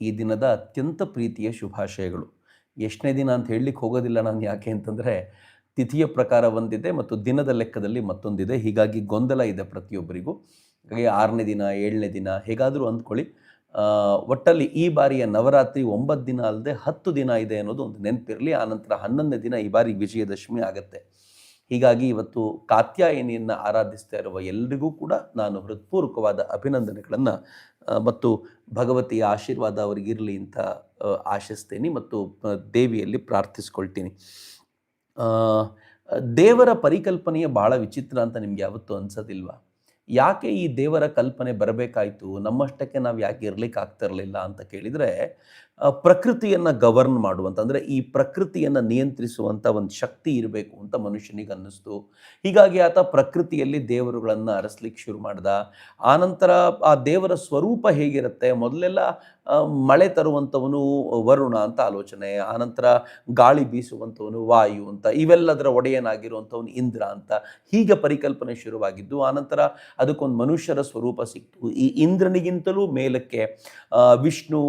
ಈ ದಿನದ ಅತ್ಯಂತ ಪ್ರೀತಿಯ ಶುಭಾಶಯಗಳು. ಎಷ್ಟನೇ ದಿನ ಅಂತ ಹೇಳಲಿಕ್ಕೆ ಹೋಗೋದಿಲ್ಲ ನಾನು ಯಾಕೆ ಅಂತಂದರೆ, ತಿಥಿಯ ಪ್ರಕಾರ ಒಂದಿದೆ ಮತ್ತು ದಿನದ ಲೆಕ್ಕದಲ್ಲಿ ಮತ್ತೊಂದಿದೆ. ಹೀಗಾಗಿ ಗೊಂದಲ ಇದೆ ಪ್ರತಿಯೊಬ್ಬರಿಗೂ. ಹಾಗಾಗಿ ಆರನೇ ದಿನ, ಏಳನೇ ದಿನ, ಹೇಗಾದರೂ ಅಂದ್ಕೊಳ್ಳಿ. ಒಟ್ಟಲ್ಲಿ ಈ ಬಾರಿಯ ನವರಾತ್ರಿ ಒಂಬತ್ತು ದಿನ ಅಲ್ಲದೆ ಹತ್ತು ದಿನ ಇದೆ ಅನ್ನೋದು ಒಂದು ನೆನಪಿರಲಿ. ಆನಂತರ ಹನ್ನೊಂದನೇ ದಿನ ಈ ಬಾರಿ ವಿಜಯದಶಮಿ ಆಗುತ್ತೆ. ಹೀಗಾಗಿ ಇವತ್ತು ಕಾತ್ಯಾಯಿನಿಯನ್ನು ಆರಾಧಿಸ್ತಾ ಇರುವ ಎಲ್ರಿಗೂ ಕೂಡ ನಾನು ಹೃತ್ಪೂರ್ವಕವಾದ ಅಭಿನಂದನೆಗಳನ್ನು ಮತ್ತು ಭಗವತಿಯ ಆಶೀರ್ವಾದ ಅವರಿಗಿರಲಿ ಅಂತ ಆಶಿಸ್ತೀನಿ ಮತ್ತು ದೇವಿಯಲ್ಲಿ ಪ್ರಾರ್ಥಿಸ್ಕೊಳ್ತೀನಿ. ದೇವರ ಪರಿಕಲ್ಪನೆಯ ಭಾಳ ವಿಚಿತ್ರ ಅಂತ ನಿಮ್ಗೆ ಯಾವತ್ತೂ ಅನ್ಸೋದಿಲ್ವಾ? ಯಾಕೆ ಈ ದೇವರ ಕಲ್ಪನೆ ಬರಬೇಕಾಯಿತು? ನಮ್ಮಷ್ಟಕ್ಕೆ ನಾವು ಯಾಕೆ ಇರಲಿಕ್ಕೆ ಆಗ್ತಾ ಇರಲಿಲ್ಲ ಅಂತ ಕೇಳಿದರೆ ಪ್ರಕೃತಿಯನ್ನು ಗವರ್ನ್ ಮಾಡುವಂಥ ಅಂದರೆ ಈ ಪ್ರಕೃತಿಯನ್ನು ನಿಯಂತ್ರಿಸುವಂಥ ಒಂದು ಶಕ್ತಿ ಇರಬೇಕು ಅಂತ ಮನುಷ್ಯನಿಗೆ ಅನ್ನಿಸ್ತು. ಹೀಗಾಗಿ ಆತ ಪ್ರಕೃತಿಯಲ್ಲಿ ದೇವರುಗಳನ್ನು ಅರಸ್ಲಿಕ್ಕೆ ಶುರು ಮಾಡ್ದ. ಆನಂತರ ಆ ದೇವರ ಸ್ವರೂಪ ಹೇಗಿರುತ್ತೆ? ಮೊದಲೆಲ್ಲ ಮಳೆ ತರುವಂಥವನು ವರುಣ ಅಂತ ಆಲೋಚನೆ ಆನಂತರ ಗಾಳಿ ಬೀಸುವಂಥವನು ವಾಯು ಅಂತ, ಇವೆಲ್ಲದರ ಒಡೆಯನಾಗಿರುವಂಥವನು ಇಂದ್ರ ಅಂತ ಹೀಗೆ ಪರಿಕಲ್ಪನೆ ಶುರುವಾಗಿದ್ದು ಆನಂತರ ಅದಕ್ಕೊಂದು ಮನುಷ್ಯರ ಸ್ವರೂಪ ಸಿಕ್ತು ಈ ಇಂದ್ರನಿಗಿಂತಲೂ ಮೇಲಕ್ಕೆ ವಿಷ್ಣು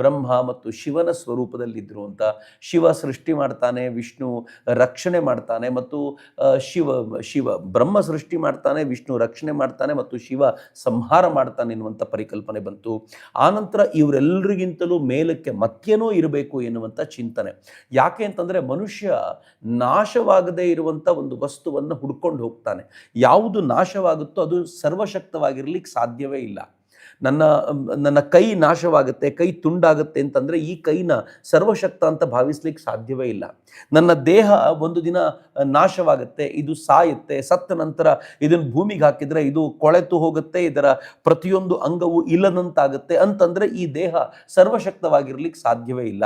ಬ್ರಹ್ಮ ಮತ್ತು ಶಿವನ ಸ್ವರೂಪದಲ್ಲಿದ್ದರು ಅಂತ, ಶಿವ ಸೃಷ್ಟಿ ಮಾಡ್ತಾನೆ, ವಿಷ್ಣು ರಕ್ಷಣೆ ಮಾಡ್ತಾನೆ ಮತ್ತು ಶಿವ ಶಿವ ಬ್ರಹ್ಮ ಸೃಷ್ಟಿ ಮಾಡ್ತಾನೆ, ವಿಷ್ಣು ರಕ್ಷಣೆ ಮಾಡ್ತಾನೆ ಮತ್ತು ಶಿವ ಸಂಹಾರ ಮಾಡ್ತಾನೆ ಎನ್ನುವಂಥ ಪರಿಕಲ್ಪನೆ ಬಂತು. ಆನಂತರ ಇವರೆಲ್ಲರಿಗಿಂತಲೂ ಮೇಲಕ್ಕೆ ಮತ್ತೇನೋ ಇರಬೇಕು ಎನ್ನುವಂಥ ಚಿಂತನೆ. ಯಾಕೆ ಅಂತಂದರೆ ಮನುಷ್ಯ ನಾಶವಾಗದೇ ಇರುವಂಥ ಒಂದು ವಸ್ತುವನ್ನು ಹುಡ್ಕೊಂಡು ಹೋಗ್ತಾನೆ. ಯಾವುದು ನಾಶವಾಗುತ್ತೋ ಅದು ಸರ್ವಶಕ್ತವಾಗಿರ್ಲಿಕ್ಕೆ ಸಾಧ್ಯವೇ ಇಲ್ಲ. ನನ್ನ ನನ್ನ ಕೈ ನಾಶವಾಗುತ್ತೆ, ಕೈ ತುಂಡಾಗುತ್ತೆ ಅಂತಂದರೆ ಈ ಕೈನ ಸರ್ವಶಕ್ತ ಅಂತ ಭಾವಿಸ್ಲಿಕ್ಕೆ ಸಾಧ್ಯವೇ ಇಲ್ಲ. ನನ್ನ ದೇಹ ಒಂದು ದಿನ ನಾಶವಾಗುತ್ತೆ, ಇದು ಸಾಯುತ್ತೆ, ಸತ್ತ ನಂತರ ಇದನ್ನು ಭೂಮಿಗೆ ಹಾಕಿದರೆ ಇದು ಕೊಳೆತು ಹೋಗುತ್ತೆ, ಇದರ ಪ್ರತಿಯೊಂದು ಅಂಗವು ಇಲ್ಲದಂತಾಗುತ್ತೆ ಅಂತಂದರೆ ಈ ದೇಹ ಸರ್ವಶಕ್ತವಾಗಿರ್ಲಿಕ್ಕೆ ಸಾಧ್ಯವೇ ಇಲ್ಲ.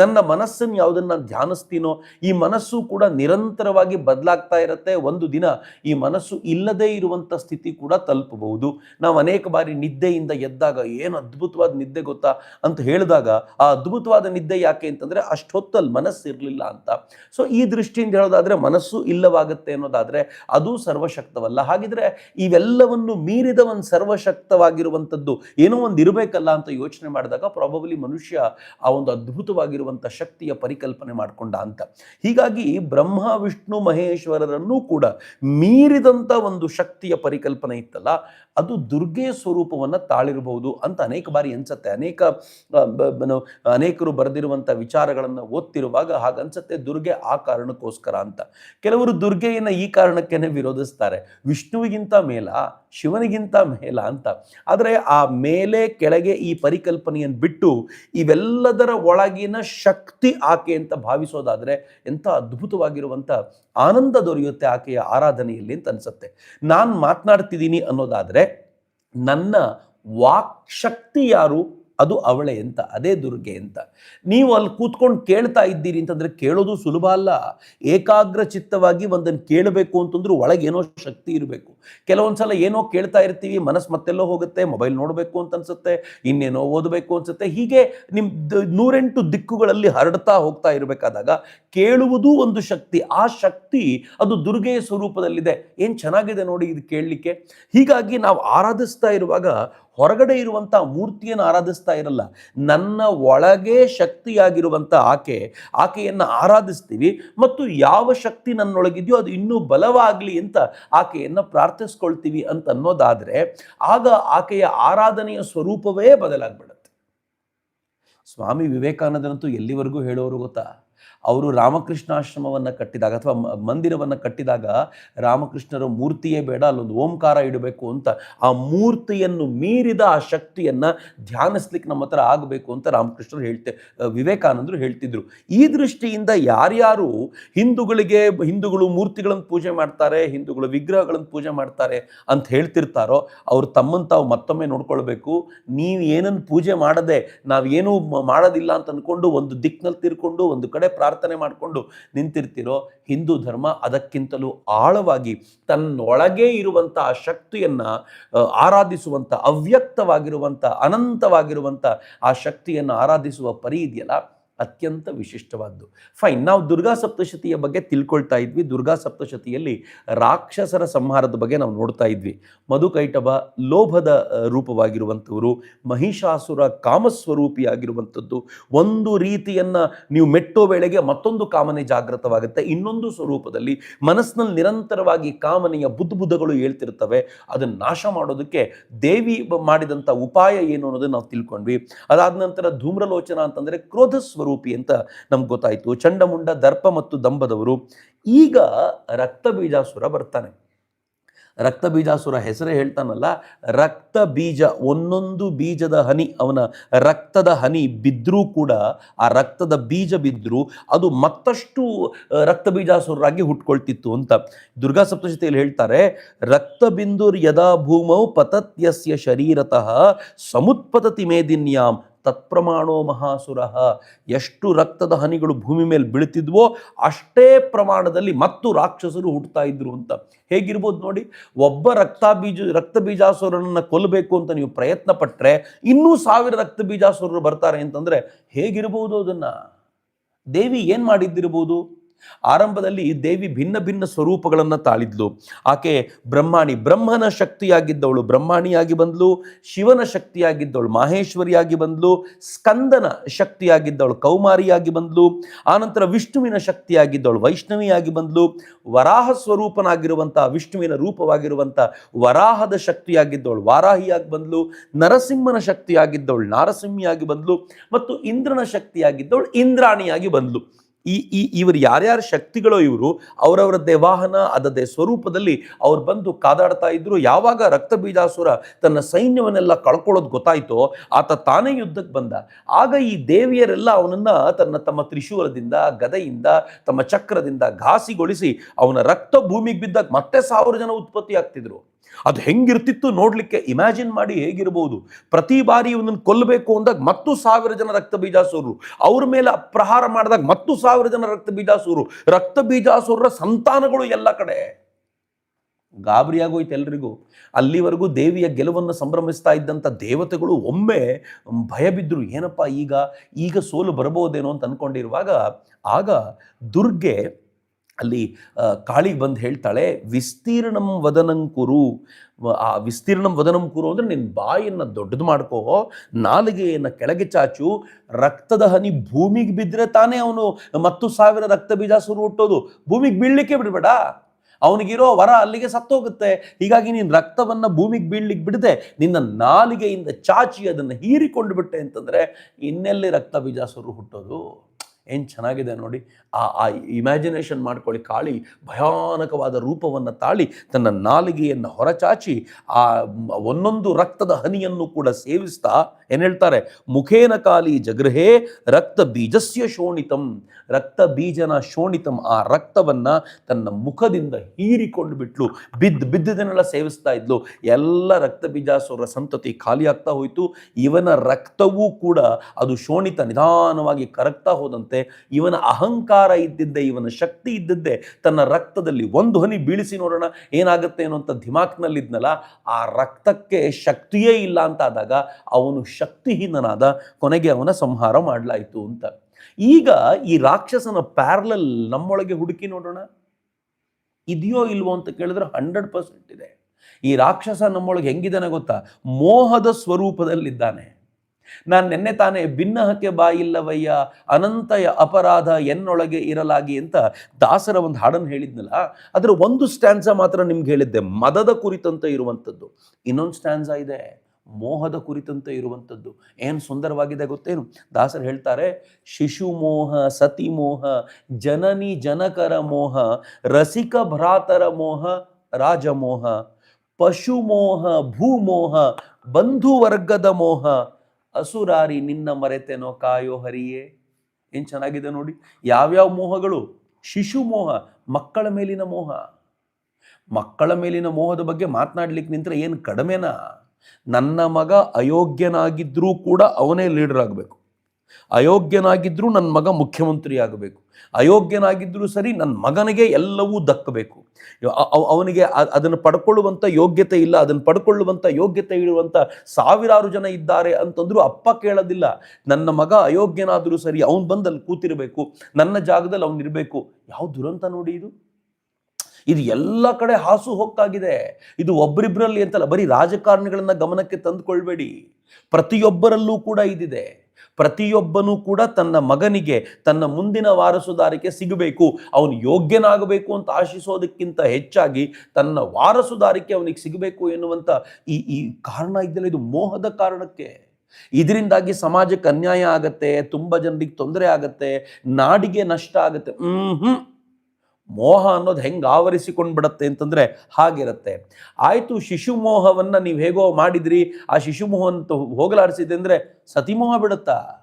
ನನ್ನ ಮನಸ್ಸನ್ನು ಯಾವುದನ್ನು ನಾನು ಧ್ಯಾನಿಸ್ತೀನೋ, ಈ ಮನಸ್ಸು ಕೂಡ ನಿರಂತರವಾಗಿ ಬದಲಾಗ್ತಾ ಇರುತ್ತೆ. ಒಂದು ದಿನ ಈ ಮನಸ್ಸು ಇಲ್ಲದೇ ಇರುವಂಥ ಸ್ಥಿತಿ ಕೂಡ ತಲುಪಬಹುದು. ನಾವು ಅನೇಕ ಬಾರಿ ನಿದ್ದೆಯಿಂದ ಎದ್ದಾಗ ಏನು ಅದ್ಭುತವಾದ ನಿದ್ದೆ ಗೊತ್ತಾ ಅಂತ ಹೇಳಿದಾಗ, ಆ ಅದ್ಭುತವಾದ ನಿದ್ದೆ ಯಾಕೆ ಅಂತಂದರೆ ಅಷ್ಟೊತ್ತಲ್ಲಿ ಮನಸ್ಸು ಇರಲಿಲ್ಲ ಅಂತ. ಸೊ ಈ ದೃಷ್ಟಿಯಿಂದ ಹೇಳೋದಾದ್ರೆ ಮನಸ್ಸು ಇಲ್ಲವಾಗುತ್ತೆ ಅನ್ನೋದಾದರೆ ಅದು ಸರ್ವಶಕ್ತವಲ್ಲ. ಹಾಗಿದ್ರೆ ಇವೆಲ್ಲವನ್ನು ಮೀರಿದ ಒಂದು ಸರ್ವಶಕ್ತವಾಗಿರುವಂಥದ್ದು ಏನೋ ಒಂದು ಇರಬೇಕಲ್ಲ ಅಂತ ಯೋಚನೆ ಮಾಡಿದಾಗ ಪ್ರಾಬಬಲಿ ಮನುಷ್ಯ ಆ ಒಂದು ಅದ್ಭುತವಾಗಿರುವಂಥ ಶಕ್ತಿಯ ಪರಿಕಲ್ಪನೆ ಮಾಡಿಕೊಂಡ ಅಂತ. ಹೀಗಾಗಿ ಬ್ರಹ್ಮ, ವಿಷ್ಣು, ಮಹೇಶ್ವರರನ್ನೂ ಕೂಡ ಮೀರಿದಂಥ ಒಂದು ಶಕ್ತಿಯ ಪರಿಕಲ್ಪನೆ ಇತ್ತಲ್ಲ ಅದು ದುರ್ಗೆಯ ಸ್ವರೂಪವನ್ನು ತಾಳಿರಬಹುದು ಅಂತ ಅನೇಕ ಬಾರಿ ಅನ್ಸುತ್ತೆ. ಅನೇಕ ಅನೇಕರು ಬರೆದಿರುವಂಥ ವಿಚಾರಗಳನ್ನು ಓದ್ತಿರುವಾಗ ಹಾಗನ್ಸುತ್ತೆ ದುರ್ಗೆ ಆ ಕಾರಣಕ್ಕೋಸ್ಕರ ಅಂತ. ಕೆಲವರು ದುರ್ಗೆಯನ್ನು ಈ ಕಾರಣಕ್ಕೇನೆ ವಿರೋಧಿಸ್ತಾರೆ. ವಿಷ್ಣುವಿಗಿಂತ ಮೇಲ, ಶಿವನಿಗಿಂತ ಮೇಲ ಅಂತ. ಆದರೆ ಆ ಮೇಲೆ, ಕೆಳಗೆ ಈ ಪರಿಕಲ್ಪನೆಯನ್ನು ಬಿಟ್ಟು ಇವೆಲ್ಲದರ ಒಳಗಿನ ಶಕ್ತಿ ಆಕೆ ಅಂತ ಭಾವಿಸೋದಾದರೆ ಎಂಥ ಅದ್ಭುತವಾಗಿರುವಂಥ ಆನಂದ ದೊರೆಯುತ್ತೆ ಆಕೆಯ ಆರಾಧನೆಯಲ್ಲಿ ಅಂತ ಅನಿಸುತ್ತೆ. ನಾನು ಮಾತನಾಡ್ತಿದ್ದೀನಿ ಅನ್ನೋದಾದರೆ ನನ್ನ ವಾಕ್ ಶಕ್ತಿ ಯಾರು? ಅದು ಅವಳೆ ಅಂತ, ಅದೇ ದುರ್ಗೆ ಅಂತ. ನೀವು ಅಲ್ಲಿ ಕೂತ್ಕೊಂಡು ಕೇಳ್ತಾ ಇದ್ದೀರಿ ಅಂತಂದ್ರೆ ಕೇಳೋದು ಸುಲಭ ಅಲ್ಲ. ಏಕಾಗ್ರ ಚಿತ್ತವಾಗಿ ಒಂದನ್ನು ಕೇಳಬೇಕು ಅಂತಂದ್ರೆ ಒಳಗೆ ಏನೋ ಶಕ್ತಿ ಇರಬೇಕು. ಕೆಲವೊಂದ್ಸಲ ಏನೋ ಕೇಳ್ತಾ ಇರ್ತೀವಿ, ಮನಸ್ಸು ಮತ್ತೆಲ್ಲೋ ಹೋಗುತ್ತೆ, ಮೊಬೈಲ್ ನೋಡಬೇಕು ಅಂತ ಅನ್ಸುತ್ತೆ, ಇನ್ನೇನೋ ಓದಬೇಕು ಅನ್ಸುತ್ತೆ. ಹೀಗೆ ನಿಮ್ಮ ನೂರೆಂಟು ದಿಕ್ಕುಗಳಲ್ಲಿ ಹರಡ್ತಾ ಹೋಗ್ತಾ ಇರಬೇಕಾದಾಗ ಕೇಳುವುದೂ ಒಂದು ಶಕ್ತಿ. ಆ ಶಕ್ತಿ ಅದು ದುರ್ಗೆಯ ಸ್ವರೂಪದಲ್ಲಿದೆ. ಏನು ಚೆನ್ನಾಗಿದೆ ನೋಡಿ ಇದು ಕೇಳಲಿಕ್ಕೆ. ಹೀಗಾಗಿ ನಾವು ಆರಾಧಿಸ್ತಾ ಇರುವಾಗ ಹೊರಗಡೆ ಇರುವಂಥ ಮೂರ್ತಿಯನ್ನು ಆರಾಧಿಸ್ತಾ ಇರಲ್ಲ. ನನ್ನ ಒಳಗೆ ಶಕ್ತಿಯಾಗಿರುವಂಥ ಆಕೆ, ಆಕೆಯನ್ನು ಆರಾಧಿಸ್ತೀವಿ ಮತ್ತು ಯಾವ ಶಕ್ತಿ ನನ್ನೊಳಗಿದೆಯೋ ಅದು ಇನ್ನೂ ಬಲವಾಗಲಿ ಅಂತ ಆಕೆಯನ್ನು ಪ್ರಾರ್ಥಿಸ್ಕೊಳ್ತೀವಿ ಅಂತ ಅನ್ನೋದಾದರೆ ಆಗ ಆಕೆಯ ಆರಾಧನೆಯ ಸ್ವರೂಪವೇ ಬದಲಾಗ್ಬಿಡುತ್ತೆ. ಸ್ವಾಮಿ ವಿವೇಕಾನಂದರಂತೂ ಎಲ್ಲಿವರೆಗೂ ಹೇಳೋರು ಗೊತ್ತಾ? ಅವರು ರಾಮಕೃಷ್ಣಾಶ್ರಮವನ್ನು ಕಟ್ಟಿದಾಗ ಅಥವಾ ಮಂದಿರವನ್ನು ಕಟ್ಟಿದಾಗ ರಾಮಕೃಷ್ಣರ ಮೂರ್ತಿಯೇ ಬೇಡ, ಅಲ್ಲೊಂದು ಓಂಕಾರ ಇಡಬೇಕು ಅಂತ ಆ ಮೂರ್ತಿಯನ್ನು ಮೀರಿದ ಆ ಶಕ್ತಿಯನ್ನು ಧ್ಯಾನಿಸ್ಲಿಕ್ಕೆ ನಮ್ಮ ಹತ್ರ ಆಗಬೇಕು ಅಂತ ರಾಮಕೃಷ್ಣರು ಹೇಳ್ತೆ ವಿವೇಕಾನಂದರು ಹೇಳ್ತಿದ್ರು. ಈ ದೃಷ್ಟಿಯಿಂದ ಯಾರ್ಯಾರು ಹಿಂದೂಗಳಿಗೆ, ಹಿಂದೂಗಳು ಮೂರ್ತಿಗಳನ್ನು ಪೂಜೆ ಮಾಡ್ತಾರೆ, ಹಿಂದೂಗಳು ವಿಗ್ರಹಗಳನ್ನು ಪೂಜೆ ಮಾಡ್ತಾರೆ ಅಂತ ಹೇಳ್ತಿರ್ತಾರೋ, ಅವ್ರು ತಮ್ಮನ್ನು ತಾವು ಮತ್ತೊಮ್ಮೆ ನೋಡ್ಕೊಳ್ಬೇಕು. ನೀವು ಏನನ್ನು ಪೂಜೆ ಮಾಡದೆ ನಾವೇನೂ ಮಾಡೋದಿಲ್ಲ ಅಂತ ಅಂದ್ಕೊಂಡು ಒಂದು ದಿಕ್ಕಿನಲ್ಲಿ ತಿರ್ಕೊಂಡು ಒಂದು ಕಡೆ ಪ್ರಾರ್ಥನೆ ಮಾಡಿಕೊಂಡು ನಿಂತಿರ್ತಿರೋ, ಹಿಂದೂ ಧರ್ಮ ಅದಕ್ಕಿಂತಲೂ ಆಳವಾಗಿ ತನ್ನೊಳಗೆ ಇರುವಂಥ ಆ ಶಕ್ತಿಯನ್ನು ಆರಾಧಿಸುವಂಥ, ಅವ್ಯಕ್ತವಾಗಿರುವಂಥ, ಅನಂತವಾಗಿರುವಂಥ ಆ ಶಕ್ತಿಯನ್ನು ಆರಾಧಿಸುವ ಪರಿ ಇದೆಯಲ್ಲ ಅತ್ಯಂತ ವಿಶಿಷ್ಟವಾದ್ದು. ಫೈನ್ ನಾವು ದುರ್ಗಾ ಸಪ್ತಶತಿಯ ಬಗ್ಗೆ ತಿಳ್ಕೊಳ್ತಾ ಇದ್ವಿ. ದುರ್ಗಾ ಸಪ್ತಶತಿಯಲ್ಲಿ ರಾಕ್ಷಸರ ಸಂಹಾರದ ಬಗ್ಗೆ ನಾವು ನೋಡ್ತಾ ಇದ್ವಿ. ಮಧುಕೈಟಭ ಲೋಭದ ರೂಪವಾಗಿರುವಂಥವರು, ಮಹಿಷಾಸುರ ಕಾಮಸ್ವರೂಪಿಯಾಗಿರುವಂಥದ್ದು ಒಂದು ರೀತಿಯನ್ನ ನೀವು ಮೆಟ್ಟೋ ವೇಳೆಗೆ ಮತ್ತೊಂದು ಕಾಮನೆ ಜಾಗೃತವಾಗುತ್ತೆ ಇನ್ನೊಂದು ಸ್ವರೂಪದಲ್ಲಿ ಮನಸ್ಸಿನಲ್ಲಿ ನಿರಂತರವಾಗಿ ಕಾಮನೆಯ ಬುದ್ಧಬುದ್ಧಗಳು ಹೇಳ್ತಿರ್ತವೆ. ಅದನ್ನು ನಾಶ ಮಾಡೋದಕ್ಕೆ ದೇವಿ ಮಾಡಿದಂಥ ಉಪಾಯ ಏನು ಅನ್ನೋದನ್ನ ನಾವು ತಿಳ್ಕೊಂಡ್ವಿ. ಅದಾದ ನಂತರ ಧೂಮ್ರಲೋಚನ ಅಂತಂದ್ರೆ ಕ್ರೋಧ ಸ್ವರೂಪಿ ಅಂತ ನಮ್ಗೆ ಗೊತ್ತಾಯ್ತು. ಚಂಡಮುಂಡ, ದರ್ಪ ಮತ್ತು ದಂಬದವರು. ಈಗ ರಕ್ತ ಬೀಜಾಸುರ ಬರ್ತಾನೆ. ರಕ್ತ ಬೀಜಾಸುರ ಹೆಸರೇ ಹೇಳ್ತಾನಲ್ಲ, ರಕ್ತ ಬೀಜ, ಒಂದೊಂದು ಬೀಜದ ಹನಿ, ಅವನ ರಕ್ತದ ಹನಿ ಬಿದ್ದರೂ ಕೂಡ ಆ ರಕ್ತದ ಬೀಜ ಬಿದ್ದರೂ ಅದು ಮತ್ತಷ್ಟು ರಕ್ತ ಬೀಜಾಸುರರಾಗಿ ಹುಟ್ಕೊಳ್ತಿತ್ತು ಅಂತ. ದುರ್ಗಾ ಸಪ್ತಶತಿಯಲ್ಲಿ ಹೇಳ್ತಾರೆ, ರಕ್ತ ಬಿಂದುರ್ ಯದಾ ಭೂಮೌ ಪತತ್ಯಸ್ಯ ಶರೀರತಃ ಸಮುತ್ಪತತಿ ಮೇದಿನ್ಯಾಂ ತತ್ಪ್ರಮಾಣೋ ಮಹಾಸುರ. ಎಷ್ಟು ರಕ್ತದ ಹನಿಗಳು ಭೂಮಿ ಮೇಲೆ ಬೀಳ್ತಿದ್ವೋ ಅಷ್ಟೇ ಪ್ರಮಾಣದಲ್ಲಿ ಮತ್ತು ರಾಕ್ಷಸರು ಹುಟ್ಟುತ್ತಾ ಇದ್ರು ಅಂತ. ಹೇಗಿರ್ಬೋದು ನೋಡಿ, ಒಬ್ಬ ರಕ್ತ ಬೀಜ ರಕ್ತ ಬೀಜಾಸುರನನ್ನು ಕೊಲ್ಲಬೇಕು ಅಂತ ನೀವು ಪ್ರಯತ್ನ ಪಟ್ಟರೆ ಇನ್ನೂ ಸಾವಿರ ರಕ್ತ ಬೀಜಾಸುರರು ಬರ್ತಾರೆ ಅಂತಂದ್ರೆ ಹೇಗಿರ್ಬೋದು ಅದನ್ನ? ದೇವಿ ಏನು ಮಾಡಿದ್ದಿರ್ಬೋದು? ಆರಂಭದಲ್ಲಿ ದೇವಿ ಭಿನ್ನ ಭಿನ್ನ ಸ್ವರೂಪಗಳನ್ನು ತಾಳಿದ್ಲು. ಆಕೆ ಬ್ರಹ್ಮಾಣಿ, ಬ್ರಹ್ಮನ ಶಕ್ತಿಯಾಗಿದ್ದವಳು. ಬ್ರಹ್ಮಾಣಿಯಾಗಿ ಬಂದ್ಲು, ಶಿವನ ಶಕ್ತಿಯಾಗಿದ್ದವಳು. ಮಾಹೇಶ್ವರಿಯಾಗಿ ಬಂದ್ಲು, ಸ್ಕಂದನ ಶಕ್ತಿಯಾಗಿದ್ದವಳು. ಕೌಮಾರಿಯಾಗಿ ಬಂದ್ಲು ಆನಂತರ ವಿಷ್ಣುವಿನ ಶಕ್ತಿಯಾಗಿದ್ದವಳು. ವೈಷ್ಣವಿಯಾಗಿ ಬಂದ್ಲು, ವರಾಹ ಸ್ವರೂಪನಾಗಿರುವಂತಹ ವಿಷ್ಣುವಿನ ರೂಪವಾಗಿರುವಂಥ ವರಾಹದ ಶಕ್ತಿಯಾಗಿದ್ದವಳು. ವಾರಾಹಿಯಾಗಿ ಬಂದ್ಲು, ನರಸಿಂಹನ ಶಕ್ತಿಯಾಗಿದ್ದವಳು. ನಾರಸಿಂಹಿಯಾಗಿ ಬಂದ್ಲು, ಮತ್ತು ಇಂದ್ರನ ಶಕ್ತಿಯಾಗಿದ್ದವಳು. ಇಂದ್ರಾಣಿಯಾಗಿ ಬಂದ್ಲು. ಈ ಈ, ಇವರು ಯಾರ್ಯಾರ ಶಕ್ತಿಗಳೋ ಇವರು ಅವರವರದ್ದೇ ವಾಹನ ಅದದೇ ಸ್ವರೂಪದಲ್ಲಿ ಅವ್ರು ಬಂದು ಕಾದಾಡ್ತಾ ಇದ್ರು, ಯಾವಾಗ ರಕ್ತ ಬೀಜಾಸುರ ತನ್ನ ಸೈನ್ಯವನ್ನೆಲ್ಲ ಕಳ್ಕೊಳ್ಳೋದು ಗೊತ್ತಾಯ್ತೋ, ಆತ ತಾನೇ ಯುದ್ಧಕ್ಕೆ ಬಂದ. ಆಗ ಈ ದೇವಿಯರೆಲ್ಲ ಅವನನ್ನ ತನ್ನ ತಮ್ಮ ತ್ರಿಶೂಲದಿಂದ, ಗದೆಯಿಂದ, ತಮ್ಮ ಚಕ್ರದಿಂದ ಘಾಸಿಗೊಳಿಸಿ ಅವನ ರಕ್ತ ಭೂಮಿಗೆ ಬಿದ್ದಾಗ ಮತ್ತೆ ಸಾವಿರ ಜನ ಉತ್ಪತ್ತಿ ಆಗ್ತಿದ್ರು. ಅದು ಹೆಂಗಿರ್ತಿತ್ತು ನೋಡ್ಲಿಕ್ಕೆ ಇಮ್ಯಾಜಿನ್ ಮಾಡಿ ಹೇಗಿರ್ಬೋದು. ಪ್ರತಿ ಬಾರಿ ಇವನನ್ನು ಕೊಲ್ಲಬೇಕು ಅಂದಾಗ ಮತ್ತು ಸಾವಿರ ಜನ ರಕ್ತ ಬೀಜಾಸುರರು ಅವ್ರ ಮೇಲೆ ಪ್ರಹಾರ ಮಾಡಿದಾಗ ಮತ್ತು ಸಾವಿರ ಜನ ರಕ್ತ ಬೀಜಾಸೂರು ರಕ್ತ ಬೀಜಾಸುರರ ಸಂತಾನಗಳು ಎಲ್ಲ ಕಡೆ. ಗಾಬರಿಯಾಗೋಯ್ತು ಎಲ್ರಿಗೂ. ಅಲ್ಲಿವರೆಗೂ ದೇವಿಯ ಗೆಲುವನ್ನು ಸಂಭ್ರಮಿಸ್ತಾ ಇದ್ದಂಥ ದೇವತೆಗಳು ಒಮ್ಮೆ ಭಯ ಬಿದ್ದರು ಏನಪ್ಪ ಈಗ? ಈಗ ಸೋಲು ಬರಬಹುದೇನೋ ಅಂತ ಅಂದ್ಕೊಂಡಿರುವಾಗ ಆಗ ದುರ್ಗೆ ಅಲ್ಲಿ ಕಾಳಿಗೆ ಬಂದು ಹೇಳ್ತಾಳೆ, ವಿಸ್ತೀರ್ಣಂ ವದನಂಕುರು ಆ, ವಿಸ್ತೀರ್ಣಂ ವದನಂ ಕುರು ಅಂದ್ರೆ ನಿನ್ನ ಬಾಯನ್ನು ದೊಡ್ಡದು ಮಾಡ್ಕೋ, ನಾಲಿಗೆಯನ್ನು ಕೆಳಗೆ ಚಾಚು, ರಕ್ತದ ಹನಿ ಭೂಮಿಗೆ ಬಿದ್ದರೆ ತಾನೇ ಅವನು ಮತ್ತು ಸಾವಿರ ರಕ್ತ ಬೀಜ ಸುರು ಹುಟ್ಟೋದು. ಭೂಮಿಗೆ ಬೀಳಲಿಕ್ಕೆ ಬಿಡಬೇಡ. ಅವನಿಗಿರೋ ವರ ಅಲ್ಲಿಗೆ ಸತ್ತೋಗುತ್ತೆ. ಹೀಗಾಗಿ ನೀನು ರಕ್ತವನ್ನು ಭೂಮಿಗೆ ಬೀಳ್ಲಿಕ್ಕೆ ಬಿಡದೆ, ನಿನ್ನ ನಾಲಿಗೆಯಿಂದ ಚಾಚಿ ಅದನ್ನು ಹೀರಿಕೊಂಡು ಬಿಟ್ಟೆ ಅಂತಂದರೆ, ಇನ್ನೆಲ್ಲಿ ರಕ್ತ ಬೀಜ ಸುರು ಹುಟ್ಟೋದು? ಏನು ಚೆನ್ನಾಗಿದೆ ನೋಡಿ, ಆ ಆ ಇಮ್ಯಾಜಿನೇಷನ್ ಮಾಡ್ಕೊಳ್ಳಿ, ಕಾಳಿ ಭಯಾನಕವಾದ ರೂಪವನ್ನು ತಾಳಿ, ತನ್ನ ನಾಲಿಗೆಯನ್ನು ಹೊರಚಾಚಿ, ಆ ಒಂದೊಂದು ರಕ್ತದ ಹನಿಯನ್ನು ಕೂಡ ಸೇವಿಸ್ತಾ ಏನು ಹೇಳ್ತಾರೆ? ಮುಖೇನ ಕಾಲಿ ಜಗೃಹೇ ರಕ್ತ ಬೀಜಸ್ಯ ಶೋಣಿತಂ. ರಕ್ತ ಬೀಜನ ಶೋಣಿತಂ, ಆ ರಕ್ತವನ್ನ ತನ್ನ ಮುಖದಿಂದ ಹೀರಿಕೊಂಡು ಬಿಟ್ಲು. ಬಿದ್ದು ಬಿದ್ದದನ್ನೆಲ್ಲ ಸೇವಿಸ್ತಾ ಇದ್ಲು. ಎಲ್ಲ ರಕ್ತ ಬೀಜಾಸುರ ಸಂತತಿ ಖಾಲಿ ಆಗ್ತಾ ಹೋಯಿತು. ಇವನ ರಕ್ತವೂ ಕೂಡ ಅದು ಶೋಣಿತ ನಿಧಾನವಾಗಿ ಕರಗ್ತಾ ಹೋದಂತೆ, ಇವನ ಅಹಂಕಾರ ಇದ್ದಿದ್ದೆ, ಇವನ ಶಕ್ತಿ ಇದ್ದಿದ್ದೆ, ತನ್ನ ರಕ್ತದಲ್ಲಿ ಒಂದು ಹನಿ ಬೀಳಿಸಿ ನೋಡೋಣ, ಏನಾಗುತ್ತೆ ಅನ್ನೋಂಥ ಅಂತ ಧಿಮಾಕ್ನಲ್ಲಿದ್ನಲ್ಲ ಆ ರಕ್ತಕ್ಕೆ ಶಕ್ತಿಯೇ ಇಲ್ಲ ಅಂತ ಆದಾಗ ಅವನು ಶಕ್ತಿಹೀನನಾದ ಕೊನೆಗೆ ಅವನ ಸಂಹಾರ ಮಾಡಲಾಯಿತು ಅಂತ. ಈಗ ಈ ರಾಕ್ಷಸನ ಪ್ಯಾರ್ಲಲ್ ನಮ್ಮೊಳಗೆ ಹುಡುಕಿ ನೋಡೋಣ. ಇದೆಯೋ ಇಲ್ವೋ ಅಂತ ಕೇಳಿದ್ರೆ ಹಂಡ್ರೆಡ್ ಪರ್ಸೆಂಟ್ ಇದೆ. ಈ ರಾಕ್ಷಸ ನಮ್ಮೊಳಗೆ ಹೆಂಗಿದ್ದಾನೆ ಗೊತ್ತಾ? ಮೋಹದ ಸ್ವರೂಪದಲ್ಲಿದ್ದಾನೆ. ನಾನು ನೆನ್ನೆ ತಾನೇ ಭಿನ್ನಹಕ್ಕೆ ಬಾಯಿಲ್ಲವಯ್ಯ ಅನಂತಯ ಅಪರಾಧ ಎನ್ನೊಳಗೆ ಇರಲಾಗಿ ಅಂತ ದಾಸರ ಒಂದು ಹಾಡನ್ನು ಹೇಳಿದ್ನಲ್ಲ, ಅದರ ಒಂದು ಸ್ಟ್ಯಾನ್ಸ ಮಾತ್ರ ನಿಮ್ಗೆ ಹೇಳಿದ್ದೆ, ಮದದ ಕುರಿತಂತ ಇರುವಂಥದ್ದು ಇನ್ನೊಂದು ಸ್ಟ್ಯಾನ್ಸ ಇದೆ. ಮೋಹದ ಕುರಿತಂತೆ ಇರುವಂಥದ್ದು. ಏನು ಸುಂದರವಾಗಿದೆ ಗೊತ್ತೇನು? ದಾಸರು ಹೇಳ್ತಾರೆ, ಶಿಶು ಮೋಹ, ಸತಿ ಮೋಹ, ಜನನಿ ಜನಕರ ಮೋಹ, ರಸಿಕ ಭ್ರಾತರ ಮೋಹ ರಾಜಮೋಹ ಪಶು ಮೋಹ ಭೂಮೋಹ ಬಂಧುವರ್ಗದ ಮೋಹ, ಅಸುರಾರಿ ನಿನ್ನ ಮರೆತೆನೋ ಕಾಯೋ ಹರಿಯೇ. ಏನು ಚೆನ್ನಾಗಿದೆ ನೋಡಿ, ಯಾವ್ಯಾವ ಮೋಹಗಳು? ಶಿಶು ಮೋಹ, ಮಕ್ಕಳ ಮೇಲಿನ ಮೋಹ. ಮಕ್ಕಳ ಮೇಲಿನ ಮೋಹದ ಬಗ್ಗೆ ಮಾತನಾಡ್ಲಿಕ್ಕೆ ನಿಂತರೆ ಏನು ಕಡಿಮೆನಾ? ನನ್ನ ಮಗ ಅಯೋಗ್ಯನಾಗಿದ್ದರೂ ಕೂಡ ಅವನೇ ಲೀಡರ್ ಆಗಬೇಕು. ಅಯೋಗ್ಯನಾಗಿದ್ದರೂ ನನ್ನ ಮಗ ಮುಖ್ಯಮಂತ್ರಿ ಆಗಬೇಕು. ಅಯೋಗ್ಯನಾಗಿದ್ದರೂ ಸರಿ ನನ್ನ ಮಗನಿಗೆ ಎಲ್ಲವೂ ದಕ್ಕಬೇಕು. ಅವನಿಗೆ ಅದನ್ನು ಪಡ್ಕೊಳ್ಳುವಂಥ ಯೋಗ್ಯತೆ ಇಲ್ಲ, ಅದನ್ನು ಪಡ್ಕೊಳ್ಳುವಂಥ ಯೋಗ್ಯತೆ ಇರುವಂಥ ಸಾವಿರಾರು ಜನ ಇದ್ದಾರೆ ಅಂತಂದರೂ ಅಪ್ಪ ಕೇಳೋದಿಲ್ಲ. ನನ್ನ ಮಗ ಅಯೋಗ್ಯನಾದರೂ ಸರಿ, ಅವನು ಬಂದು ಅಲ್ಲಿ ಕೂತಿರಬೇಕು. ನನ್ನ ಜಾಗದಲ್ಲಿ ಅವನಿರಬೇಕು ಯಾವ ದುರಂತ ನೋಡಿ ಇದು? ಇದು ಎಲ್ಲ ಕಡೆ ಹಾಸು ಹೊಕ್ಕಾಗಿದೆ ಇದು ಒಬ್ಬರಿಬ್ಬರಲ್ಲಿ ಅಂತಲ್ಲ, ಬರೀ ರಾಜಕಾರಣಿಗಳನ್ನ ಗಮನಕ್ಕೆ ತಂದುಕೊಳ್ಬೇಡಿ. ಪ್ರತಿಯೊಬ್ಬರಲ್ಲೂ ಕೂಡ ಇದಿದೆ. ಪ್ರತಿಯೊಬ್ಬನೂ ಕೂಡ ತನ್ನ ಮಗನಿಗೆ, ತನ್ನ ಮುಂದಿನ ವಾರಸುದಾರಿಕೆ ಸಿಗಬೇಕು. ಅವನು ಯೋಗ್ಯನಾಗಬೇಕು ಅಂತ ಆಶಿಸೋದಕ್ಕಿಂತ ಹೆಚ್ಚಾಗಿ ತನ್ನ ವಾರಸುದಾರಿಕೆ ಅವನಿಗೆ ಸಿಗಬೇಕು ಎನ್ನುವಂಥ ಈ ಈ ಕಾರಣ ಇದೆಯಲ್ಲ ಇದು ಮೋಹದ ಕಾರಣಕ್ಕೆ. ಇದರಿಂದಾಗಿ ಸಮಾಜಕ್ಕೆ ಅನ್ಯಾಯ ಆಗತ್ತೆ, ತುಂಬ ಜನರಿಗೆ ತೊಂದರೆ ಆಗತ್ತೆ, ನಾಡಿಗೆ ನಷ್ಟ ಆಗತ್ತೆ. ಹ್ಮ್. ಮೋಹ ಅನ್ನೋದು ಹೆಂಗೆ ಆವರಿಸಿಕೊಂಡು ಬಿಡತ್ತೆ ಅಂತಂದರೆ ಹಾಗಿರುತ್ತೆ. ಆಯಿತು ಶಿಶು ಮೋಹವನ್ನು ನೀವು ಹೇಗೋ ಮಾಡಿದ್ರಿ, ಆ ಶಿಶು ಮೋಹಂತ ಹೋಗಲಾಡಿಸಿದೆ ಅಂದರೆ ಸತಿಮೋಹ ಬಿಡುತ್ತಾ?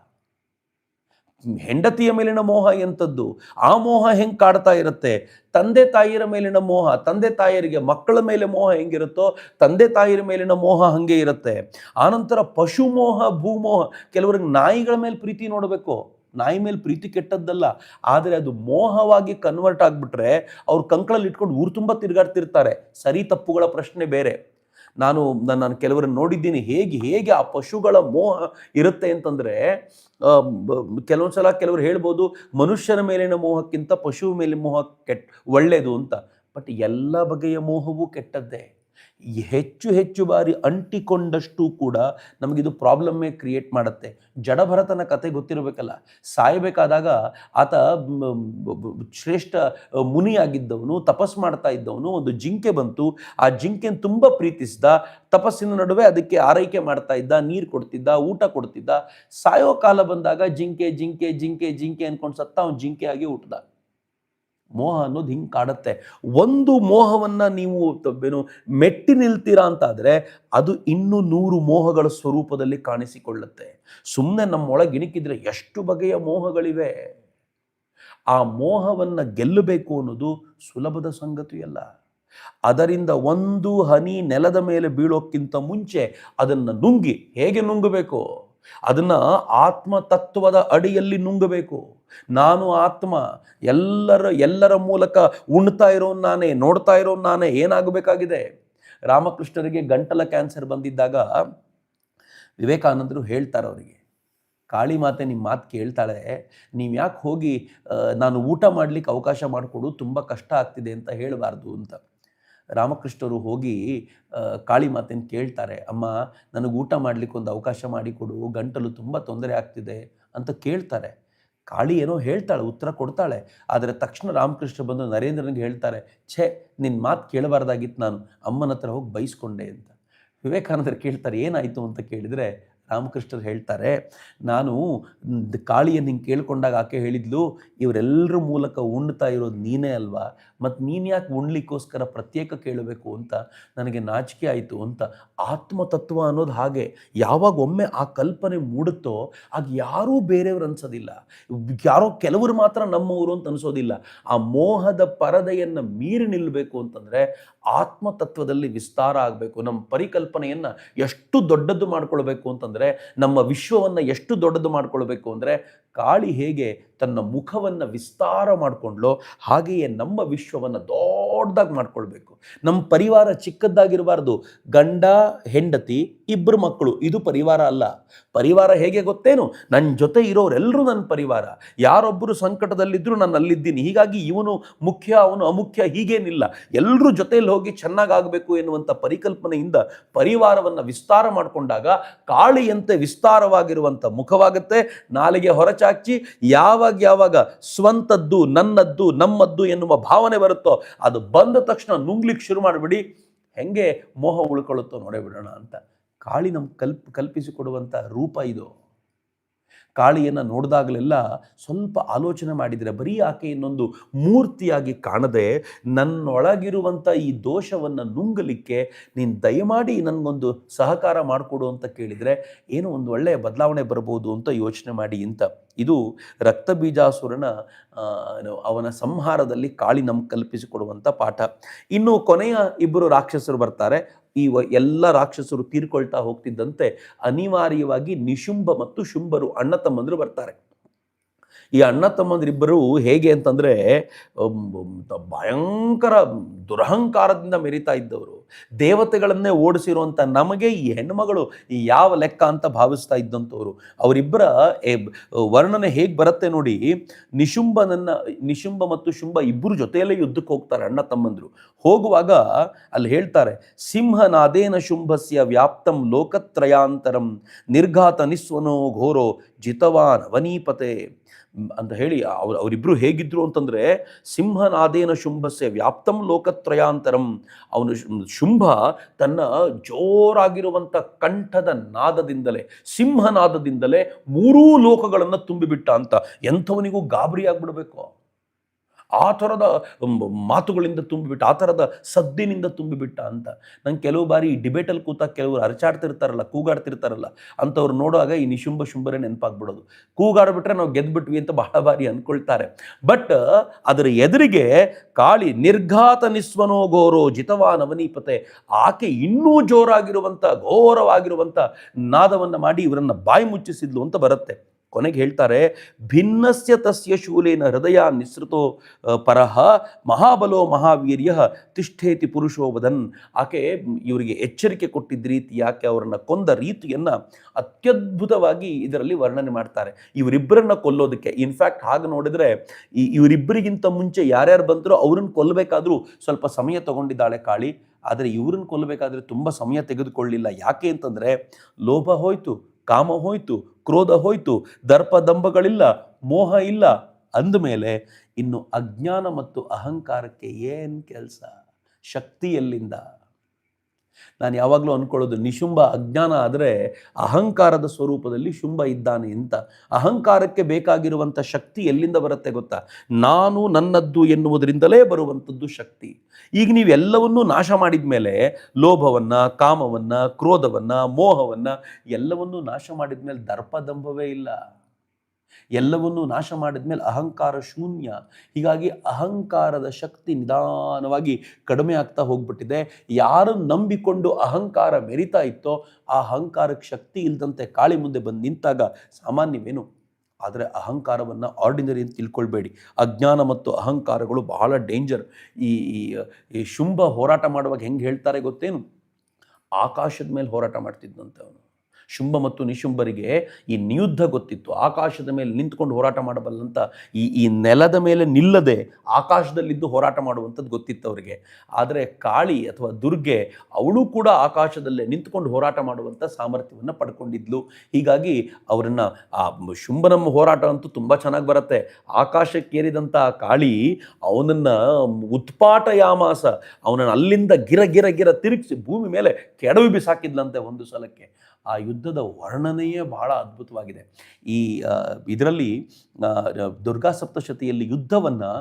ಹೆಂಡತಿಯ ಮೇಲಿನ ಮೋಹ ಎಂಥದ್ದು? ಆ ಮೋಹ ಹೆಂಗೆ ಕಾಡ್ತಾ ಇರುತ್ತೆ? ತಂದೆ ತಾಯಿಯರ ಮೇಲಿನ ಮೋಹ, ತಂದೆ ತಾಯಿಯರಿಗೆ ಮಕ್ಕಳ ಮೇಲೆ ಮೋಹ ಹೆಂಗಿರುತ್ತೋ, ತಂದೆ ತಾಯಿಯರ ಮೇಲಿನ ಮೋಹ ಹಂಗೆ ಇರುತ್ತೆ. ಆನಂತರ ಪಶು ಮೋಹ, ಭೂಮೋಹ, ಕೆಲವರಿಗೆ ನಾಯಿಗಳ ಮೇಲೆ ಪ್ರೀತಿ ನೋಡಬೇಕು. ನಾಯಿ ಮೇಲೆ ಪ್ರೀತಿ ಕೆಟ್ಟದ್ದಲ್ಲ. ಆದರೆ ಅದು ಮೋಹವಾಗಿ ಕನ್ವರ್ಟ್ ಆಗಿಬಿಟ್ರೆ ಅವ್ರು ಕಂಕಳಲ್ಲಿ ಇಟ್ಕೊಂಡು ಊರು ತುಂಬ ತಿರುಗಾಡ್ತಿರ್ತಾರೆ. ಸರಿ ತಪ್ಪುಗಳ ಪ್ರಶ್ನೆ ಬೇರೆ. ನಾನು ನಾನು ಕೆಲವರನ್ನ ನೋಡಿದ್ದೀನಿ. ಹೇಗೆ ಹೇಗೆ ಆ ಪಶುಗಳ ಮೋಹ ಇರುತ್ತೆ ಅಂತಂದರೆ ಕೆಲವೊಂದು ಸಲ ಕೆಲವರು ಹೇಳ್ಬೋದು, ಮನುಷ್ಯನ ಮೇಲಿನ ಮೋಹಕ್ಕಿಂತ ಪಶು ಮೇಲಿನ ಮೋಹ ಕೆಟ್ಟ ಒಳ್ಳೆಯದು ಅಂತ. ಬಟ್ ಎಲ್ಲ ಬಗೆಯ ಮೋಹವೂ ಕೆಟ್ಟದ್ದೇ. ಹೆಚ್ಚು ಹೆಚ್ಚು ಬಾರಿ ಅಂಟಿಕೊಂಡಷ್ಟು ಕೂಡ ನಮಗಿದು ಪ್ರಾಬ್ಲಮ್ಮೇ ಕ್ರಿಯೇಟ್ ಮಾಡುತ್ತೆ. ಜಡಭರತನ ಕತೆ ಗೊತ್ತಿರಬೇಕಲ್ಲ. ಸಾಯಬೇಕಾದಾಗ ಆತ ಶ್ರೇಷ್ಠ ಮುನಿಯಾಗಿದ್ದವನು ತಪಸ್ ಮಾಡ್ತಾ ಇದ್ದವನು, ಒಂದು ಜಿಂಕೆ ಬಂತು. ಆ ಜಿಂಕೆನ ತುಂಬ ಪ್ರೀತಿಸಿದ, ತಪಸ್ಸಿನ ನಡುವೆ ಅದಕ್ಕೆ ಆರೈಕೆ ಮಾಡ್ತಾ ಇದ್ದ, ನೀರು ಕೊಡ್ತಿದ್ದ, ಊಟ ಕೊಡ್ತಿದ್ದ. ಸಾಯೋ ಕಾಲ ಬಂದಾಗ ಜಿಂಕೆ ಜಿಂಕೆ ಜಿಂಕೆ ಜಿಂಕೆ ಅನ್ಕೊಂಡು ಸತ್ತ ಅವ್ನು ಜಿಂಕೆ ಆಗಿ ಮೋಹ ಅನ್ನೋದು ಹಿಂಗೆ ಕಾಡುತ್ತೆ. ಒಂದು ಮೋಹವನ್ನು ನೀವು ಏನು ಮೆಟ್ಟಿ ನಿಲ್ತೀರಾ ಅಂತಾದರೆ ಅದು ಇನ್ನು ನೂರು ಮೋಹಗಳ ಸ್ವರೂಪದಲ್ಲಿ ಕಾಣಿಸಿಕೊಳ್ಳುತ್ತೆ. ಸುಮ್ಮನೆ ನಮ್ಮೊಳಗೆ ಇಣುಕಿದ್ರೆ ಎಷ್ಟು ಬಗೆಯ ಮೋಹಗಳಿವೆ. ಆ ಮೋಹವನ್ನು ಗೆಲ್ಲಬೇಕು ಅನ್ನೋದು ಸುಲಭದ ಸಂಗತಿಯಲ್ಲ ಅದರಿಂದ ಒಂದು ಹನಿ ನೆಲದ ಮೇಲೆ ಬೀಳೋಕ್ಕಿಂತ ಮುಂಚೆ ಅದನ್ನು ನುಂಗಿ ಹೇಗೆ ನುಂಗಬೇಕು? ಅದನ್ನು ಆತ್ಮತತ್ವದ ಅಡಿಯಲ್ಲಿ ನುಂಗಬೇಕು. ನಾನು ಆತ್ಮ, ಎಲ್ಲರ ಎಲ್ಲರ ಮೂಲಕ ಉಣ್ತಾ ಇರೋನು ನಾನೇ, ನೋಡ್ತಾ ಇರೋನು ನಾನೇ, ಏನಾಗಬೇಕಾಗಿದೆ? ರಾಮಕೃಷ್ಣರಿಗೆ ಗಂಟಲ ಕ್ಯಾನ್ಸರ್ ಬಂದಿದ್ದಾಗ ವಿವೇಕಾನಂದರು ಹೇಳ್ತಾರೆ ಅವರಿಗೆ, ಕಾಳಿ ಮಾತೆ ನಿಮ್ಮ ಮಾತು ಕೇಳ್ತಾಳೆ, ನೀವು ಯಾಕೆ ಹೋಗಿ ನಾನು ಊಟ ಮಾಡ್ಲಿಕ್ಕೆ ಅವಕಾಶ ಮಾಡಿಕೊಡು, ತುಂಬ ಕಷ್ಟ ಆಗ್ತಿದೆ ಅಂತ ಹೇಳಬಾರ್ದು ಅಂತ. ರಾಮಕೃಷ್ಣರು ಹೋಗಿ ಕಾಳಿ ಮಾತೇನು ಕೇಳ್ತಾರೆ, ಅಮ್ಮ, ನನಗೆ ಊಟ ಮಾಡಲಿಕ್ಕೆ ಒಂದು ಅವಕಾಶ ಮಾಡಿಕೊಡು ಗಂಟಲು ತುಂಬ ತೊಂದರೆ ಆಗ್ತಿದೆ ಅಂತ ಕೇಳ್ತಾರೆ. ಕಾಳಿ ಏನೋ ಹೇಳ್ತಾಳೆ, ಉತ್ತರ ಕೊಡ್ತಾಳೆ. ಆದರೆ ತಕ್ಷಣ ರಾಮಕೃಷ್ಣ ಬಂದು ನರೇಂದ್ರನಿಗೆ ಹೇಳ್ತಾರೆ, ಛೇ ನಿನ್ನ ಮಾತು ಕೇಳಬಾರ್ದಾಗಿತ್ತು ನಾನು. ಅಮ್ಮನ ಹತ್ರ ಹೋಗಿ ಬೈಸ್ಕೊಂಡೆ ಅಂತ. ವಿವೇಕಾನಂದರು ಕೇಳ್ತಾರೆ, ಏನಾಯಿತು? ಅಂತ ಕೇಳಿದರೆ ರಾಮಕೃಷ್ಣರು ಹೇಳ್ತಾರೆ, ನಾನು ಕಾಳಿಯನ್ನು ಹಿಂಗೆ ಕೇಳ್ಕೊಂಡಾಗ ಆಕೆ ಹೇಳಿದ್ಲು ಇವರೆಲ್ಲರ ಮೂಲಕ ಉಣ್ತಾ ಇರೋದು ನೀನೇ ಅಲ್ವಾ? ಮತ್ತು ನೀನು ಯಾಕೆ ಉಣ್ಲಿಕ್ಕೋಸ್ಕರ ಪ್ರತ್ಯೇಕ ಕೇಳಬೇಕು ಅಂತ? ನನಗೆ ನಾಚಿಕೆ ಆಯಿತು ಅಂತ. ಆತ್ಮತತ್ವ ಅನ್ನೋದು ಹಾಗೆ. ಯಾವಾಗ ಒಮ್ಮೆ ಆ ಕಲ್ಪನೆ ಮೂಡುತ್ತೋ, ಆಗ ಯಾರೂ ಬೇರೆಯವ್ರು ಅನ್ಸೋದಿಲ್ಲ. ಯಾರೋ ಕೆಲವರು ಮಾತ್ರ ನಮ್ಮವರು ಅಂತ ಅನಿಸೋದಿಲ್ಲ. ಆ ಮೋಹದ ಪರದೆಯನ್ನು ಮೀರಿ ನಿಲ್ಲಬೇಕು ಅಂತಂದರೆ ಆತ್ಮತತ್ವದಲ್ಲಿ ವಿಸ್ತಾರ ಆಗಬೇಕು. ನಮ್ಮ ಪರಿಕಲ್ಪನೆಯನ್ನು ಎಷ್ಟು ದೊಡ್ಡದು ಮಾಡ್ಕೊಳ್ಬೇಕು ಅಂತಂದರೆ ನಮ್ಮ ವಿಶ್ವವನ್ನು ಎಷ್ಟು ದೊಡ್ಡದು ಮಾಡ್ಕೊಳ್ಬೇಕು ಅಂದರೆ ಕಾಳಿ ಹೇಗೆ ತನ್ನ ಮುಖವನ್ನು ವಿಸ್ತಾರ ಮಾಡಿಕೊಂಡ್ಲೋ ಹಾಗೆಯೇ ನಮ್ಮ ವಿಶ್ವವನ್ನು ದೊಡ್ಡದಾಗಿ ಮಾಡ್ಕೊಳ್ಬೇಕು. ನಮ್ಮ ಪರಿವಾರ ಚಿಕ್ಕದ್ದಾಗಿರಬಾರ್ದು. ಗಂಡ, ಹೆಂಡತಿ ಇಬ್ಬರು ಮಕ್ಕಳು, ಇದು ಪರಿವಾರ ಅಲ್ಲ. ಪರಿವಾರ ಹೇಗೆ ಗೊತ್ತೇನು? ನನ್ನ ಜೊತೆ ಇರೋರೆಲ್ಲರೂ ನನ್ನ ಪರಿವಾರ. ಯಾರೊಬ್ಬರು ಸಂಕಟದಲ್ಲಿದ್ದರೂ ನಾನು ಅಲ್ಲಿದ್ದೀನಿ. ಹೀಗಾಗಿ ಇವನು ಮುಖ್ಯ, ಅವನು ಅಮುಖ್ಯ, ಹೀಗೇನಿಲ್ಲ. ಎಲ್ಲರೂ ಜೊತೆಯಲ್ಲಿ ಹೋಗಿ ಚೆನ್ನಾಗಾಗಬೇಕು ಎನ್ನುವಂಥ ಪರಿಕಲ್ಪನೆಯಿಂದ ಪರಿವಾರವನ್ನು ವಿಸ್ತಾರ ಮಾಡಿಕೊಂಡಾಗ ಕಾಳಿಯಂತೆ ವಿಸ್ತಾರವಾಗಿರುವಂಥ ಮುಖವಾಗುತ್ತೆ. ನಾಲಿಗೆ ಹೊರಚಾಚಿ ಯಾವಾಗ ಯಾವಾಗ ಸ್ವಂತದ್ದು ನನ್ನದ್ದು, ನಮ್ಮದ್ದು ಎನ್ನುವ ಭಾವನೆ ಬರುತ್ತೋ ಅದು ಬಂದ ತಕ್ಷಣ ನುಂಗ್ಲಿಕ್ಕೆ ಶುರು ಮಾಡಿಬಿಡಿ, ಹೆಂಗೆ ಮೋಹ ಉಳ್ಕೊಳ್ಳುತ್ತೋ ನೋಡೇ ಬಿಡೋಣ ಅಂತ. ಕಾಳಿ ನಮ್ಗೆ ಕಲ್ಪ್ ಕಲ್ಪಿಸಿಕೊಡುವಂಥ ರೂಪ ಇದು. ಕಾಳಿಯನ್ನು ನೋಡಿದಾಗಲೆಲ್ಲ ಸ್ವಲ್ಪ ಆಲೋಚನೆ ಮಾಡಿದರೆ ಬರೀ ಆಕೆ ಇನ್ನೊಂದು ಮೂರ್ತಿಯಾಗಿ ಕಾಣದೆ ನನ್ನೊಳಗಿರುವಂಥ ಈ ದೋಷವನ್ನು ನುಂಗಲಿಕ್ಕೆ ನೀನು ದಯಮಾಡಿ ನನಗೊಂದು ಸಹಕಾರ ಮಾಡಿಕೊಡು ಅಂತ ಕೇಳಿದರೆ ಏನೋ ಒಂದು ಒಳ್ಳೆಯ ಬದಲಾವಣೆ ಬರಬಹುದು ಅಂತ ಯೋಚನೆ ಮಾಡಿ ಅಂತ. ಇದು ರಕ್ತಬೀಜಾಸುರನ ಬೀಜಾಸುರನ ಅವನ ಸಂಹಾರದಲ್ಲಿ ಕಾಳಿ ನಮ್ಗೆ ಕಲ್ಪಿಸಿಕೊಡುವಂಥ ಪಾಠ. ಇನ್ನು ಕೊನೆಯ ಇಬ್ಬರು ರಾಕ್ಷಸರು ಬರ್ತಾರೆ. ಈ ಎಲ್ಲ ರಾಕ್ಷಸರು ತೀರ್ಕೊಳ್ತಾ ಹೋಗ್ತಿದ್ದಂತೆ ಅನಿವಾರ್ಯವಾಗಿ ನಿಶುಂಬ ಮತ್ತು ಶುಂಭರು ಅಣ್ಣ ತಮ್ಮಂದರು ಬರ್ತಾರೆ. ಈ ಅಣ್ಣ ತಮ್ಮಂದ್ರಿಬ್ಬರು ಹೇಗೆ ಅಂತಂದರೆ ಭಯಂಕರ ದುರಹಂಕಾರದಿಂದ ಮೆರಿತಾ ಇದ್ದವರು. ದೇವತೆಗಳನ್ನೇ ಓಡಿಸಿರುವಂಥ ನಮಗೆ ಈ ಹೆಣ್ಮಗಳು ಯಾವ ಲೆಕ್ಕ ಅಂತ ಭಾವಿಸ್ತಾ ಇದ್ದಂಥವ್ರು. ಅವರಿಬ್ಬರ ವರ್ಣನೆ ಹೇಗೆ ಬರುತ್ತೆ ನೋಡಿ ನಿಶುಂಬನನ್ನ ನಿಶುಂಬ ಮತ್ತು ಶುಂಭ ಇಬ್ಬರು ಜೊತೆಯಲ್ಲೇ ಯುದ್ಧಕ್ಕೆ ಹೋಗ್ತಾರೆ ಅಣ್ಣ ತಮ್ಮಂದರು. ಹೋಗುವಾಗ ಅಲ್ಲಿ ಹೇಳ್ತಾರೆ, ಸಿಂಹನಾದೇನ ಶುಂಭಸ್ಯ ವ್ಯಾಪ್ತಂ ಲೋಕತ್ರಯಾಂತರಂ ನಿರ್ಘಾತ ನಿಸ್ವನೋ ಘೋರೋ ಜಿತವಾನ್ ಅವನೀಪತೆ ಅಂತ ಹೇಳಿ ಅವ್ರು ಅವರಿಬ್ಬರು ಹೇಗಿದ್ರು ಅಂತಂದ್ರೆ, ಸಿಂಹನಾದೇನ ಶುಂಭಸ್ಯ ವ್ಯಾಪ್ತಂ ಲೋಕತ್ರಯಾಂತರಂ. ಅವನು ಶುಂಭ ತನ್ನ ಜೋರಾಗಿರುವಂಥ ಕಂಠದ ನಾದದಿಂದಲೇ ಸಿಂಹನಾದದಿಂದಲೇ ಮೂರೂ ಲೋಕಗಳನ್ನು ತುಂಬಿಬಿಟ್ಟ ಅಂತ. ಎಂಥವನಿಗೂ ಗಾಬರಿ ಆಗ್ಬಿಡ್ಬೇಕು. ಆ ಥರದ ಮಾತುಗಳಿಂದ ತುಂಬಿಬಿಟ್ಟ, ಆ ಥರದ ಸದ್ದಿನಿಂದ ತುಂಬಿಬಿಟ್ಟ ಅಂತ. ನಂಗೆ ಕೆಲವು ಬಾರಿ ಡಿಬೇಟಲ್ಲಿ ಕೂತಾಗ ಕೆಲವರು ಅರಚಾಡ್ತಿರ್ತಾರಲ್ಲ ಕೂಗಾಡ್ತಿರ್ತಾರಲ್ಲ, ಅಂಥವ್ರು ನೋಡುವಾಗ ಈ ನಿಶುಂಭ ಶುಂಭರೇ ನೆನಪಾಗ್ಬಿಡೋದು. ಕೂಗಾಡ್ಬಿಟ್ರೆ ನಾವು ಗೆದ್ದುಬಿಟ್ವಿ ಅಂತ ಬಹಳ ಬಾರಿ ಅಂದ್ಕೊಳ್ತಾರೆ ಬಟ್, ಅದರ ಎದುರಿಗೆ ಕಾಳಿ ನಿರ್ಘಾತ ನಿಸ್ವನೋ ಘೋರೋ ಜಿತವಾ ನವನೀಪತೆ ಆಕೆ ಇನ್ನೂ ಜೋರಾಗಿರುವಂಥ, ಘೋರವಾಗಿರುವಂಥ ನಾದವನ್ನು ಮಾಡಿ ಇವರನ್ನು ಬಾಯಿ ಮುಚ್ಚಿಸಿದ್ಲು ಅಂತ ಬರುತ್ತೆ. ಕೊನೆಗೆ ಹೇಳ್ತಾರೆ, ಭಿನ್ನಸ್ಯ ತಸ್ಯ ಶೂಲೇನ ಹೃದಯ ನಿಸೃತೋ ಪರಹ, ಮಹಾಬಲೋ ಮಹಾವೀರ್ಯ, ತಿಷ್ಠೇತಿ ಪುರುಷೋ ವದನ್. ಆಕೆ ಇವರಿಗೆ ಎಚ್ಚರಿಕೆ ಕೊಟ್ಟಿದ್ದ ರೀತಿ ಯಾಕೆ ಅವರನ್ನು ಕೊಂದ ರೀತಿಯನ್ನು ಅತ್ಯದ್ಭುತವಾಗಿ ಇದರಲ್ಲಿ ವರ್ಣನೆ ಮಾಡ್ತಾರೆ. ಇವರಿಬ್ಬರನ್ನ ಕೊಲ್ಲೋದಕ್ಕೆ ಇನ್ಫ್ಯಾಕ್ಟ್ ಹಾಗೆ ನೋಡಿದ್ರೆ, ಈ ಇವರಿಬ್ಬರಿಗಿಂತ ಮುಂಚೆ ಯಾರ್ಯಾರು ಬಂದರೂ ಅವ್ರನ್ನ ಕೊಲ್ಲಬೇಕಾದ್ರೂ ಸ್ವಲ್ಪ ಸಮಯ ತಗೊಂಡಿದ್ದಾಳೆ ಕಾಳಿ. ಆದರೆ ಇವ್ರನ್ನ ಕೊಲ್ಲಬೇಕಾದ್ರೆ ತುಂಬ ಸಮಯ ತೆಗೆದುಕೊಳ್ಳಿಲ್ಲ. ಯಾಕೆ ಅಂತಂದರೆ ಲೋಭ ಹೋಯ್ತು, ಕಾಮ ಹೋಯ್ತು ಕ್ರೋಧ ಹೋಯಿತು ದರ್ಪದಂಬಗಳಿಲ್ಲ ಮೋಹ ಇಲ್ಲ. ಅಂದಮೇಲೆ ಇನ್ನು ಅಜ್ಞಾನ ಮತ್ತು ಅಹಂಕಾರಕ್ಕೆ ಏನು ಕೆಲಸ? ಶಕ್ತಿ ಎಲ್ಲಿಂದ? ನಾನು ಯಾವಾಗಲೂ ಅಂದ್ಕೊಳ್ಳೋದು ನಿಶುಂಬ ಅಜ್ಞಾನ ಆದರೆ ಅಹಂಕಾರದ ಸ್ವರೂಪದಲ್ಲಿ ಶುಂಭ ಇದ್ದಾನೆ ಅಂತ. ಅಹಂಕಾರಕ್ಕೆ ಬೇಕಾಗಿರುವಂಥ ಶಕ್ತಿ ಎಲ್ಲಿಂದ ಬರುತ್ತೆ ಗೊತ್ತಾ? ನಾನು ನನ್ನದ್ದು ಎನ್ನುವುದರಿಂದಲೇ ಬರುವಂಥದ್ದು ಶಕ್ತಿ. ಈಗ ನೀವೆಲ್ಲವನ್ನೂ ನಾಶ ಮಾಡಿದ ಮೇಲೆ ಲೋಭವನ್ನು, ಕಾಮವನ್ನು, ಕ್ರೋಧವನ್ನು, ಮೋಹವನ್ನು ಎಲ್ಲವನ್ನೂ ನಾಶ ಮಾಡಿದ ಮೇಲೆ ದರ್ಪದಂಭವೇ ಇಲ್ಲ. ಎಲ್ಲವನ್ನೂ ನಾಶ ಮಾಡಿದ ಮೇಲೆ ಅಹಂಕಾರ ಶೂನ್ಯ. ಹೀಗಾಗಿ ಅಹಂಕಾರದ ಶಕ್ತಿ ನಿಧಾನವಾಗಿ ಕಡಿಮೆ ಆಗ್ತಾ ಹೋಗ್ಬಿಟ್ಟಿದೆ. ಯಾರು ನಂಬಿಕೊಂಡು ಅಹಂಕಾರ ಮೆರಿತಾ ಇತ್ತೋ ಆ ಅಹಂಕಾರಕ್ಕೆ ಶಕ್ತಿ ಇಲ್ಲದಂತೆ ಕಾಳಿ ಮುಂದೆ ಬಂದು ನಿಂತಾಗ ಸಾಮಾನ್ಯವೇನು? ಆದರೆ ಅಹಂಕಾರವನ್ನು ಆರ್ಡಿನರಿ ಅಂತ ತಿಳ್ಕೊಳ್ಬೇಡಿ. ಅಜ್ಞಾನ ಮತ್ತು ಅಹಂಕಾರಗಳು ಬಹಳ ಡೇಂಜರ್ ಈ ಈ ಶುಂಭ ಹೋರಾಟ ಮಾಡುವಾಗ ಹೆಂಗೆ ಹೇಳ್ತಾರೆ ಗೊತ್ತೇನು? ಆಕಾಶದ ಮೇಲೆ ಹೋರಾಟ ಮಾಡ್ತಿದ್ದಂತೆ ಅವನು ಶುಂಭ ಮತ್ತು ನಿಶುಂಭರಿಗೆ ಈ ನಿಯುದ್ಧ ಗೊತ್ತಿತ್ತು. ಆಕಾಶದ ಮೇಲೆ ನಿಂತ್ಕೊಂಡು ಹೋರಾಟ ಮಾಡಬಲ್ಲಂತ ಈ ಈ ನೆಲದ ಮೇಲೆ ನಿಲ್ಲದೆ ಆಕಾಶದಲ್ಲಿದ್ದು ಹೋರಾಟ ಮಾಡುವಂಥದ್ದು ಗೊತ್ತಿತ್ತು ಅವರಿಗೆ. ಆದರೆ ಕಾಳಿ ಅಥವಾ ದುರ್ಗೆ ಅವಳು ಕೂಡ ಆಕಾಶದಲ್ಲೇ ನಿಂತ್ಕೊಂಡು ಹೋರಾಟ ಮಾಡುವಂಥ ಸಾಮರ್ಥ್ಯವನ್ನು ಪಡ್ಕೊಂಡಿದ್ಲು. ಹೀಗಾಗಿ ಅವರನ್ನು ಆ ಶುಂಭನ ಹೋರಾಟ ಅಂತೂ ತುಂಬ ಚೆನ್ನಾಗಿ ಬರುತ್ತೆ. ಆಕಾಶಕ್ಕೇರಿದಂಥ ಕಾಳಿ ಅವನನ್ನು ಉತ್ಪಾಟ ಯಾಮಾಸ ಅವನನ್ನು ಅಲ್ಲಿಂದ ಗಿರ ಗಿರ ಗಿರ ತಿರುಗಿಸಿ ಭೂಮಿ ಮೇಲೆ ಕೆಡವಿ ಬಿಸಾಕಿದ್ಲಂತೆ ಒಂದು ಸಲಕ್ಕೆ. ಆ ಯುದ್ಧದ ವರ್ಣನೆಯೇ ಬಹಳ ಅದ್ಭುತವಾಗಿದೆ. ಈ ಇದರಲ್ಲಿ ದುರ್ಗಾ ಸಪ್ತಶತಿಯಲ್ಲಿ ಯುದ್ಧವನ್ನು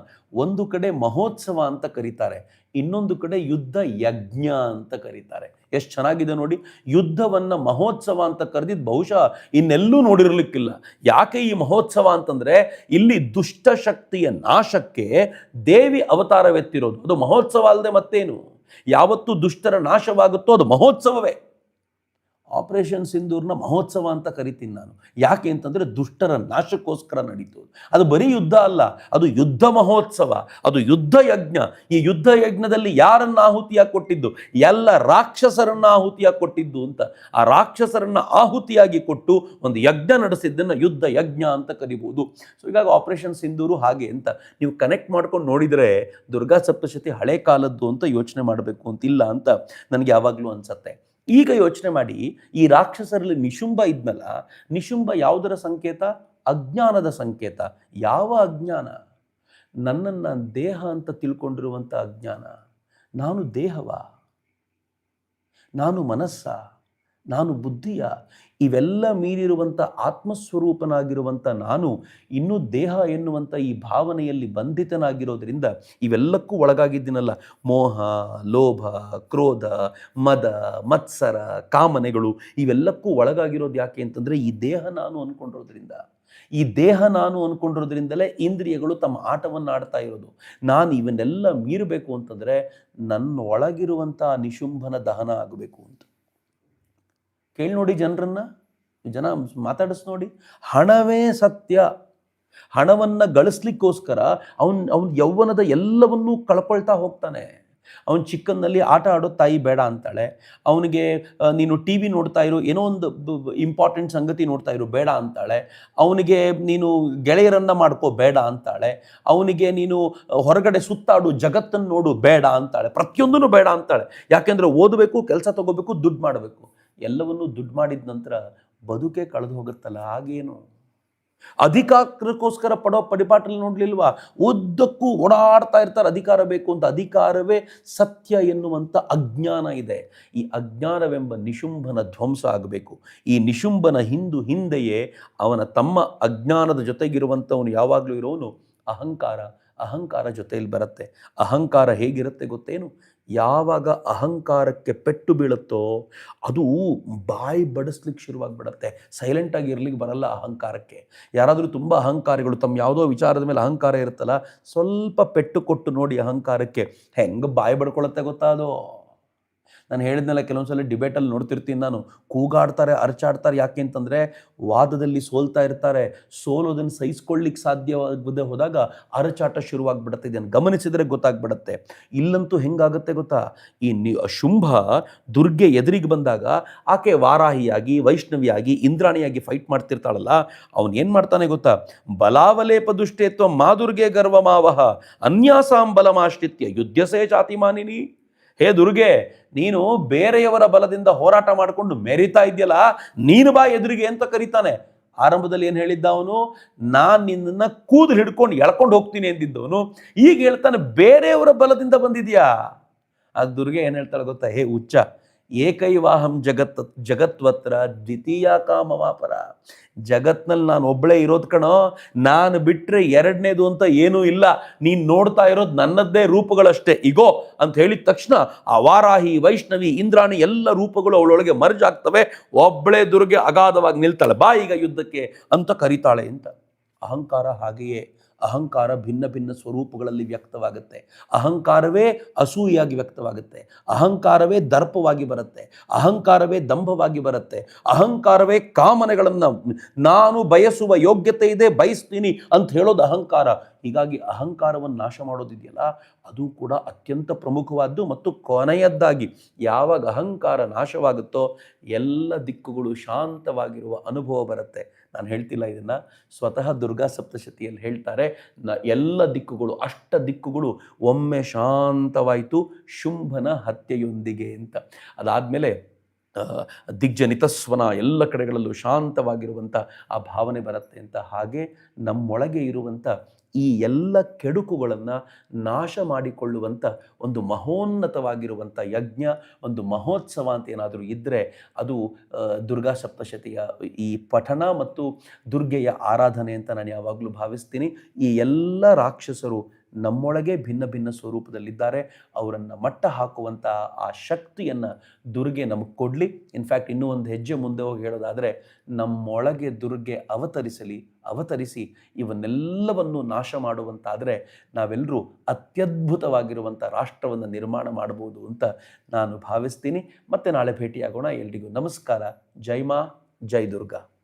ಒಂದು ಕಡೆ ಮಹೋತ್ಸವ ಅಂತ ಕರೀತಾರೆ, ಇನ್ನೊಂದು ಕಡೆ ಯುದ್ಧ ಯಜ್ಞ ಅಂತ ಕರೀತಾರೆ. ಎಷ್ಟು ಚೆನ್ನಾಗಿದೆ ನೋಡಿ, ಯುದ್ಧವನ್ನು ಮಹೋತ್ಸವ ಅಂತ ಕರೆದಿದ್ದು ಬಹುಶಃ ಇನ್ನೆಲ್ಲೂ ನೋಡಿರಲಿಕ್ಕಿಲ್ಲ. ಯಾಕೆ ಈ ಮಹೋತ್ಸವ ಅಂತಂದರೆ, ಇಲ್ಲಿ ದುಷ್ಟಶಕ್ತಿಯ ನಾಶಕ್ಕೆ ದೇವಿ ಅವತಾರವೆತ್ತಿರೋದು. ಅದು ಮಹೋತ್ಸವ ಅಲ್ಲದೆ ಮತ್ತೇನು? ಯಾವತ್ತು ದುಷ್ಟರ ನಾಶವಾಗುತ್ತೋ ಅದು ಮಹೋತ್ಸವವೇ. ಆಪರೇಷನ್ ಸಿಂಧೂರ್ನ ಮಹೋತ್ಸವ ಅಂತ ಕರಿತೀನಿ ನಾನು. ಯಾಕೆ ಅಂತಂದರೆ ದುಷ್ಟರ ನಾಶಕ್ಕೋಸ್ಕರ ನಡೀತು. ಅದು ಬರೀ ಯುದ್ಧ ಅಲ್ಲ, ಅದು ಯುದ್ಧ ಮಹೋತ್ಸವ, ಅದು ಯುದ್ಧ ಯಜ್ಞ. ಈ ಯುದ್ಧ ಯಜ್ಞದಲ್ಲಿ ಯಾರನ್ನು ಆಹುತಿಯಾಗಿ ಕೊಟ್ಟಿದ್ದು? ಎಲ್ಲ ರಾಕ್ಷಸರನ್ನ ಆಹುತಿಯಾಗಿ ಕೊಟ್ಟಿದ್ದು ಅಂತ. ಆ ರಾಕ್ಷಸರನ್ನು ಆಹುತಿಯಾಗಿ ಕೊಟ್ಟು ಒಂದು ಯಜ್ಞ ನಡೆಸಿದ್ದನ್ನು ಯುದ್ಧ ಯಜ್ಞ ಅಂತ ಕರಿಬಹುದು ಸೊ ಹೀಗಾಗಿ ಆಪರೇಷನ್ ಸಿಂಧೂರು ಹಾಗೆ ಅಂತ. ನೀವು ಕನೆಕ್ಟ್ ಮಾಡ್ಕೊಂಡು ನೋಡಿದರೆ ದುರ್ಗಾ ಸಪ್ತಶತಿ ಹಳೆ ಕಾಲದ್ದು ಅಂತ ಯೋಚನೆ ಮಾಡಬೇಕು ಅಂತಿಲ್ಲ ಅಂತ ನನಗೆ ಯಾವಾಗಲೂ ಅನ್ಸತ್ತೆ. ಈಗ ಯೋಚನೆ ಮಾಡಿ, ಈ ರಾಕ್ಷಸರಲ್ಲಿ ನಿಶುಂಬ ಇದ್ನಲ್ಲ ನಿಶುಂಬ ಯಾವುದರ ಸಂಕೇತ? ಅಜ್ಞಾನದ ಸಂಕೇತ. ಯಾವ ಅಜ್ಞಾನ? ನನ್ನನ್ನು ದೇಹ ಅಂತ ತಿಳ್ಕೊಂಡಿರುವಂಥ ಅಜ್ಞಾನ. ನಾನು ದೇಹವ? ನಾನು ಮನಸ್ಸ? ನಾನು ಬುದ್ಧಿಯ, ಇವೆಲ್ಲ ಮೀರಿರುವಂಥ ಆತ್ಮಸ್ವರೂಪನಾಗಿರುವಂಥ ನಾನು, ಇನ್ನೂ ದೇಹ ಎನ್ನುವಂಥ ಈ ಭಾವನೆಯಲ್ಲಿ ಬಂಧಿತನಾಗಿರೋದ್ರಿಂದ ಇವೆಲ್ಲಕ್ಕೂ ಒಳಗಾಗಿದ್ದೀನಲ್ಲ. ಮೋಹ, ಲೋಭ, ಕ್ರೋಧ, ಮದ, ಮತ್ಸರ, ಕಾಮನೆಗಳು, ಇವೆಲ್ಲಕ್ಕೂ ಒಳಗಾಗಿರೋದು ಯಾಕೆ ಅಂತಂದರೆ ಈ ದೇಹ ನಾನು ಅಂದ್ಕೊಂಡಿರೋದ್ರಿಂದ ಈ ದೇಹ ನಾನು ಅಂದ್ಕೊಂಡಿರೋದ್ರಿಂದಲೇ ಇಂದ್ರಿಯಗಳು ತಮ್ಮ ಆಟವನ್ನು ಆಡ್ತಾ ಇರೋದು. ನಾನು ಇವನ್ನೆಲ್ಲ ಮೀರಬೇಕು ಅಂತಂದರೆ ನನ್ನ ಒಳಗಿರುವಂಥ ನಿಶುಂಭನ ದಹನ ಆಗಬೇಕು ಅಂತ. ಕೇಳಿ ನೋಡಿ ಜನರನ್ನ, ಜನ ಮಾತಾಡಿಸ್ ನೋಡಿ. ಹಣವೇ ಸತ್ಯ. ಹಣವನ್ನು ಗಳಿಸ್ಲಿಕ್ಕೋಸ್ಕರ ಅವನ್, ಅವನ ಯೌವನದ ಎಲ್ಲವನ್ನೂ ಕಳ್ಕೊಳ್ತಾ ಹೋಗ್ತಾನೆ. ಅವನು ಚಿಕ್ಕನ್ನಲ್ಲಿ ಆಟ ಆಡೋ ತಾಯಿ ಬೇಡ ಅಂತಾಳೆ. ಅವನಿಗೆ ನೀನು ಟಿ ವಿ ನೋಡ್ತಾ ಇರೋ, ಏನೋ ಒಂದು ಇಂಪಾರ್ಟೆಂಟ್ ಸಂಗತಿ ನೋಡ್ತಾ ಇರೋ, ಬೇಡ ಅಂತಾಳೆ. ಅವನಿಗೆ ನೀನು ಗೆಳೆಯರನ್ನ ಮಾಡ್ಕೋ, ಬೇಡ ಅಂತಾಳೆ. ಅವನಿಗೆ ನೀನು ಹೊರಗಡೆ ಸುತ್ತಾಡು, ಜಗತ್ತನ್ನು ನೋಡು, ಬೇಡ ಅಂತಾಳೆ. ಪ್ರತಿಯೊಂದೂ ಬೇಡ ಅಂತಾಳೆ. ಯಾಕೆಂದರೆ ಓದಬೇಕು, ಕೆಲಸ ತಗೋಬೇಕು, ದುಡ್ಡು ಮಾಡಬೇಕು. ಎಲ್ಲವನ್ನೂ ದುಡ್ಡು ಮಾಡಿದ ನಂತರ ಬದುಕೇ ಕಳೆದು ಹೋಗುತ್ತಲ್ಲ, ಹಾಗೇನು? ಅಧಿಕಾರಕ್ಕೋಸ್ಕರ ಪಡೋ ಪಡಿಪಾಟಲ್ಲಿ ನೋಡ್ಲಿಲ್ವಾ? ಉದ್ದಕ್ಕೂ ಓಡಾಡ್ತಾ ಇರ್ತಾರೆ, ಅಧಿಕಾರ ಬೇಕು ಅಂತ. ಅಧಿಕಾರವೇ ಸತ್ಯ ಎನ್ನುವಂಥ ಅಜ್ಞಾನ ಇದೆ. ಈ ಅಜ್ಞಾನವೆಂಬ ನಿಶುಂಭನ ಧ್ವಂಸ ಆಗಬೇಕು. ಈ ನಿಶುಂಭನ ಹಿಂದು ಹಿಂದೆಯೇ ಅವನ ತಮ್ಮ ಅಜ್ಞಾನದ ಜೊತೆಗಿರುವಂಥವನು ಯಾವಾಗಲೂ ಇರೋನು ಅಹಂಕಾರ. ಅಹಂಕಾರ ಜೊತೆಯಲ್ಲಿ ಬರುತ್ತೆ. ಅಹಂಕಾರ ಹೇಗಿರುತ್ತೆ ಗೊತ್ತೇನು? ಯಾವಾಗ ಅಹಂಕಾರಕ್ಕೆ ಪೆಟ್ಟು ಬೀಳುತ್ತೋ ಅದು ಬಾಯಿ ಬಡಿಸ್ಲಿಕ್ಕೆ ಸೈಲೆಂಟ್ ಸೈಲೆಂಟಾಗಿ ಇರ್ಲಿಕ್ಕೆ ಬರಲ್ಲ ಅಹಂಕಾರಕ್ಕೆ. ಯಾರಾದರೂ ತುಂಬ ಅಹಂಕಾರಿಗಳು, ತಮ್ಮ ಯಾವುದೋ ವಿಚಾರದ ಮೇಲೆ ಅಹಂಕಾರ ಇರುತ್ತಲ್ಲ, ಸ್ವಲ್ಪ ಪೆಟ್ಟು ಕೊಟ್ಟು ನೋಡಿ ಅಹಂಕಾರಕ್ಕೆ. ಹೆಂಗೆ ಬಾಯಿ ಬಡ್ಕೊಳತ್ತೆ ಗೊತ್ತಾ ಅದು? ನಾನು ಹೇಳಿದ್ನಲ್ಲ, ಕೆಲವೊಂದ್ಸಲ ಡಿಬೇಟಲ್ಲಿ ನೋಡ್ತಿರ್ತೀನಿ ನಾನು. ಕೂಗಾಡ್ತಾರೆ, ಅರ್ಚಾಡ್ತಾರೆ ಯಾಕೆ ಅಂತಂದರೆ, ವಾದದಲ್ಲಿ ಸೋಲ್ತಾ ಇರ್ತಾರೆ. ಸೋಲೋದನ್ನು ಸಹಿಸ್ಕೊಳ್ಳಿಕ್ಕೆ ಸಾಧ್ಯವಾಗದೆ ಹೋದಾಗ ಅರಚಾಟ ಶುರುವಾಗ್ಬಿಡುತ್ತೆ. ಇದನ್ನು ಗಮನಿಸಿದರೆ ಗೊತ್ತಾಗ್ಬಿಡತ್ತೆ. ಇಲ್ಲಂತೂ ಹೆಂಗಾಗುತ್ತೆ ಗೊತ್ತಾ? ಈ ನಿ, ಶುಂಭ ದುರ್ಗೆ ಎದುರಿಗೆ ಬಂದಾಗ ಆಕೆ ವಾರಾಹಿಯಾಗಿ, ವೈಷ್ಣವಿಯಾಗಿ, ಇಂದ್ರಾಣಿಯಾಗಿ ಫೈಟ್ ಮಾಡ್ತಿರ್ತಾಳಲ್ಲ, ಅವನು ಏನು ಮಾಡ್ತಾನೆ ಗೊತ್ತಾ? ಬಲಾವಲೇಪ ದುಷ್ಟೇತ್ವ ಮಾದುರ್ಗೆ ಗರ್ವ ಮಾವಹ ಅನ್ಯಾಸಾಂ ಬಲಮಾಶ್ರಿತ್ಯ. ಯುದ್ಧಸೇ ಜಾತಿಮಾನಿನಿ. ಹೇ ದುರ್ಗೆ, ನೀನು ಬೇರೆಯವರ ಬಲದಿಂದ ಹೋರಾಟ ಮಾಡಿಕೊಂಡು ಮೆರಿತಾ ಇದೆಯಲ್ಲ, ನೀನು ಬಾ ಎದುರಿಗೆ ಅಂತ ಕರೀತಾನೆ. ಆರಂಭದಲ್ಲಿ ಏನು ಹೇಳಿದ್ದ ಅವನು ನಾನು ನಿನ್ನನ್ನು ಕೂದಲು ಹಿಡ್ಕೊಂಡು ಎಳ್ಕೊಂಡು ಹೋಗ್ತೀನಿ ಎಂದಿದ್ದವನು. ಈಗ ಹೇಳ್ತಾನೆ, ಬೇರೆಯವರ ಬಲದಿಂದ ಬಂದಿದ್ಯಾ? ಆ ದುರ್ಗೆ ಏನು ಹೇಳ್ತಾಳೆ ಗೊತ್ತಾ? ಹೇ ಹುಚ್ಚ ಏಕೈವಾಹಂ ಜಗತ್, ಜಗತ್ವತ್ರ ದ್ವಿತೀಯ ಕಾಮವಾಪರ. ಜಗತ್ನಲ್ಲಿ ನಾನು ಒಬ್ಬಳೇ ಇರೋದು ಕಣೋ, ನಾನು ಬಿಟ್ಟರೆ ಎರಡನೇದು ಅಂತ ಏನೂ ಇಲ್ಲ. ನೀನು ನೋಡ್ತಾ ಇರೋದು ನನ್ನದ್ದೇ ರೂಪಗಳಷ್ಟೇ. ಇಗೋ, ಅಂತ ಹೇಳಿದ ತಕ್ಷಣ ಆ ವಾರಾಹಿ ವೈಷ್ಣವಿ, ಇಂದ್ರಾಣಿ ಎಲ್ಲ ರೂಪಗಳು ಅವಳೊಳಗೆ ಮರ್ಜ್ ಆಗ್ತವೆ. ಒಬ್ಬಳೇ ದುರ್ಗೆ ಅಗಾಧವಾಗಿ ನಿಲ್ತಾಳೆ. ಬಾ ಈಗ ಯುದ್ಧಕ್ಕೆ ಅಂತ ಕರೀತಾಳೆ ಅಂತ. ಅಹಂಕಾರ ಹಾಗೆಯೇ. ಅಹಂಕಾರ ಭಿನ್ನ ಭಿನ್ನ ಸ್ವರೂಪಗಳಲ್ಲಿ ವ್ಯಕ್ತವಾಗುತ್ತೆ. ಅಹಂಕಾರವೇ ಅಸೂಯಾಗಿ ವ್ಯಕ್ತವಾಗುತ್ತೆ. ಅಹಂಕಾರವೇ ದರ್ಪವಾಗಿ ಬರುತ್ತೆ. ಅಹಂಕಾರವೇ ದಂಭವಾಗಿ ಬರುತ್ತೆ. ಅಹಂಕಾರವೇ ಕಾಮನೆಗಳನ್ನು ನಾನು ಬಯಸುವ ಯೋಗ್ಯತೆ ಇದೆ, ಬಯಸ್ತೀನಿ ಅಂತ ಹೇಳೋದು ಅಹಂಕಾರ. ಹೀಗಾಗಿ ಅಹಂಕಾರವನ್ನು ನಾಶ ಮಾಡೋದಿದೆಯಲ್ಲ, ಅದು ಕೂಡ ಅತ್ಯಂತ ಪ್ರಮುಖವಾದ್ದು ಮತ್ತು ಕೊನೆಯದ್ದಾಗಿ ಯಾವಾಗ ಅಹಂಕಾರ ನಾಶವಾಗುತ್ತೋ ಎಲ್ಲ ದಿಕ್ಕುಗಳು ಶಾಂತವಾಗಿರುವ ಅನುಭವ ಬರುತ್ತೆ. ನಾನು ಹೇಳ್ತಿಲ್ಲ ಇದನ್ನು. ಸ್ವತಃ ದುರ್ಗಾ ಸಪ್ತಶತಿಯಲ್ಲಿ ಹೇಳ್ತಾರೆ ಎಲ್ಲ ದಿಕ್ಕುಗಳು, ಅಷ್ಟ ದಿಕ್ಕುಗಳು ಒಮ್ಮೆ ಶಾಂತವಾಯಿತು, ಶುಂಭನ ಹತ್ಯೆಯೊಂದಿಗೆ ಅಂತ. ಅದಾದಮೇಲೆ ದಿಗ್ಜನಿತಸ್ವನ ಎಲ್ಲ ಕಡೆಗಳಲ್ಲೂ ಶಾಂತವಾಗಿರುವಂಥ ಆ ಭಾವನೆ ಬರುತ್ತೆ ಅಂತ. ಹಾಗೆ ನಮ್ಮೊಳಗೆ ಇರುವಂಥ ಈ ಎಲ್ಲ ಕೆಡುಕುಗಳನ್ನು ನಾಶ ಮಾಡಿಕೊಳ್ಳುವಂಥ ಒಂದು ಮಹೋನ್ನತವಾಗಿರುವಂಥ ಯಜ್ಞ, ಒಂದು ಮಹೋತ್ಸವ ಅಂತ ಏನಾದರೂ ಇದ್ದರೆ ಅದು ದುರ್ಗಾ ಸಪ್ತಶತಿಯ ಈ ಪಠಣ ಮತ್ತು ದುರ್ಗೆಯ ಆರಾಧನೆ ಅಂತ ನಾನು ಯಾವಾಗಲೂ ಭಾವಿಸ್ತೀನಿ. ಈ ಎಲ್ಲ ರಾಕ್ಷಸರು ನಮ್ಮೊಳಗೆ ಭಿನ್ನ ಭಿನ್ನ ಸ್ವರೂಪದಲ್ಲಿದ್ದಾರೆ. ಅವರನ್ನು ಮಟ್ಟ ಹಾಕುವಂಥ ಆ ಶಕ್ತಿಯನ್ನು ದುರ್ಗೆ ನಮಗೆ ಕೊಡಲಿ. ಇನ್ಫ್ಯಾಕ್ಟ್ ಇನ್ನೂ ಒಂದು ಹೆಜ್ಜೆ ಮುಂದೆ ಹೋಗಿ ಹೇಳೋದಾದರೆ, ನಮ್ಮೊಳಗೆ ದುರ್ಗೆ ಅವತರಿಸಲಿ, ಅವತರಿಸಿ ಇವನ್ನೆಲ್ಲವನ್ನು ನಾಶ ಮಾಡುವಂತಾದರೆ ನಾವೆಲ್ಲರೂ ಅತ್ಯದ್ಭುತವಾಗಿರುವಂಥ ರಾಷ್ಟ್ರವನ್ನು ನಿರ್ಮಾಣ ಮಾಡ್ಬೋದು ಅಂತ ನಾನು ಭಾವಿಸ್ತೀನಿ. ಮತ್ತೆ ನಾಳೆ ಭೇಟಿಯಾಗೋಣ. ಎಲ್ರಿಗೂ ನಮಸ್ಕಾರ. ಜೈ ಮಾ, ಜೈ ದುರ್ಗಾ.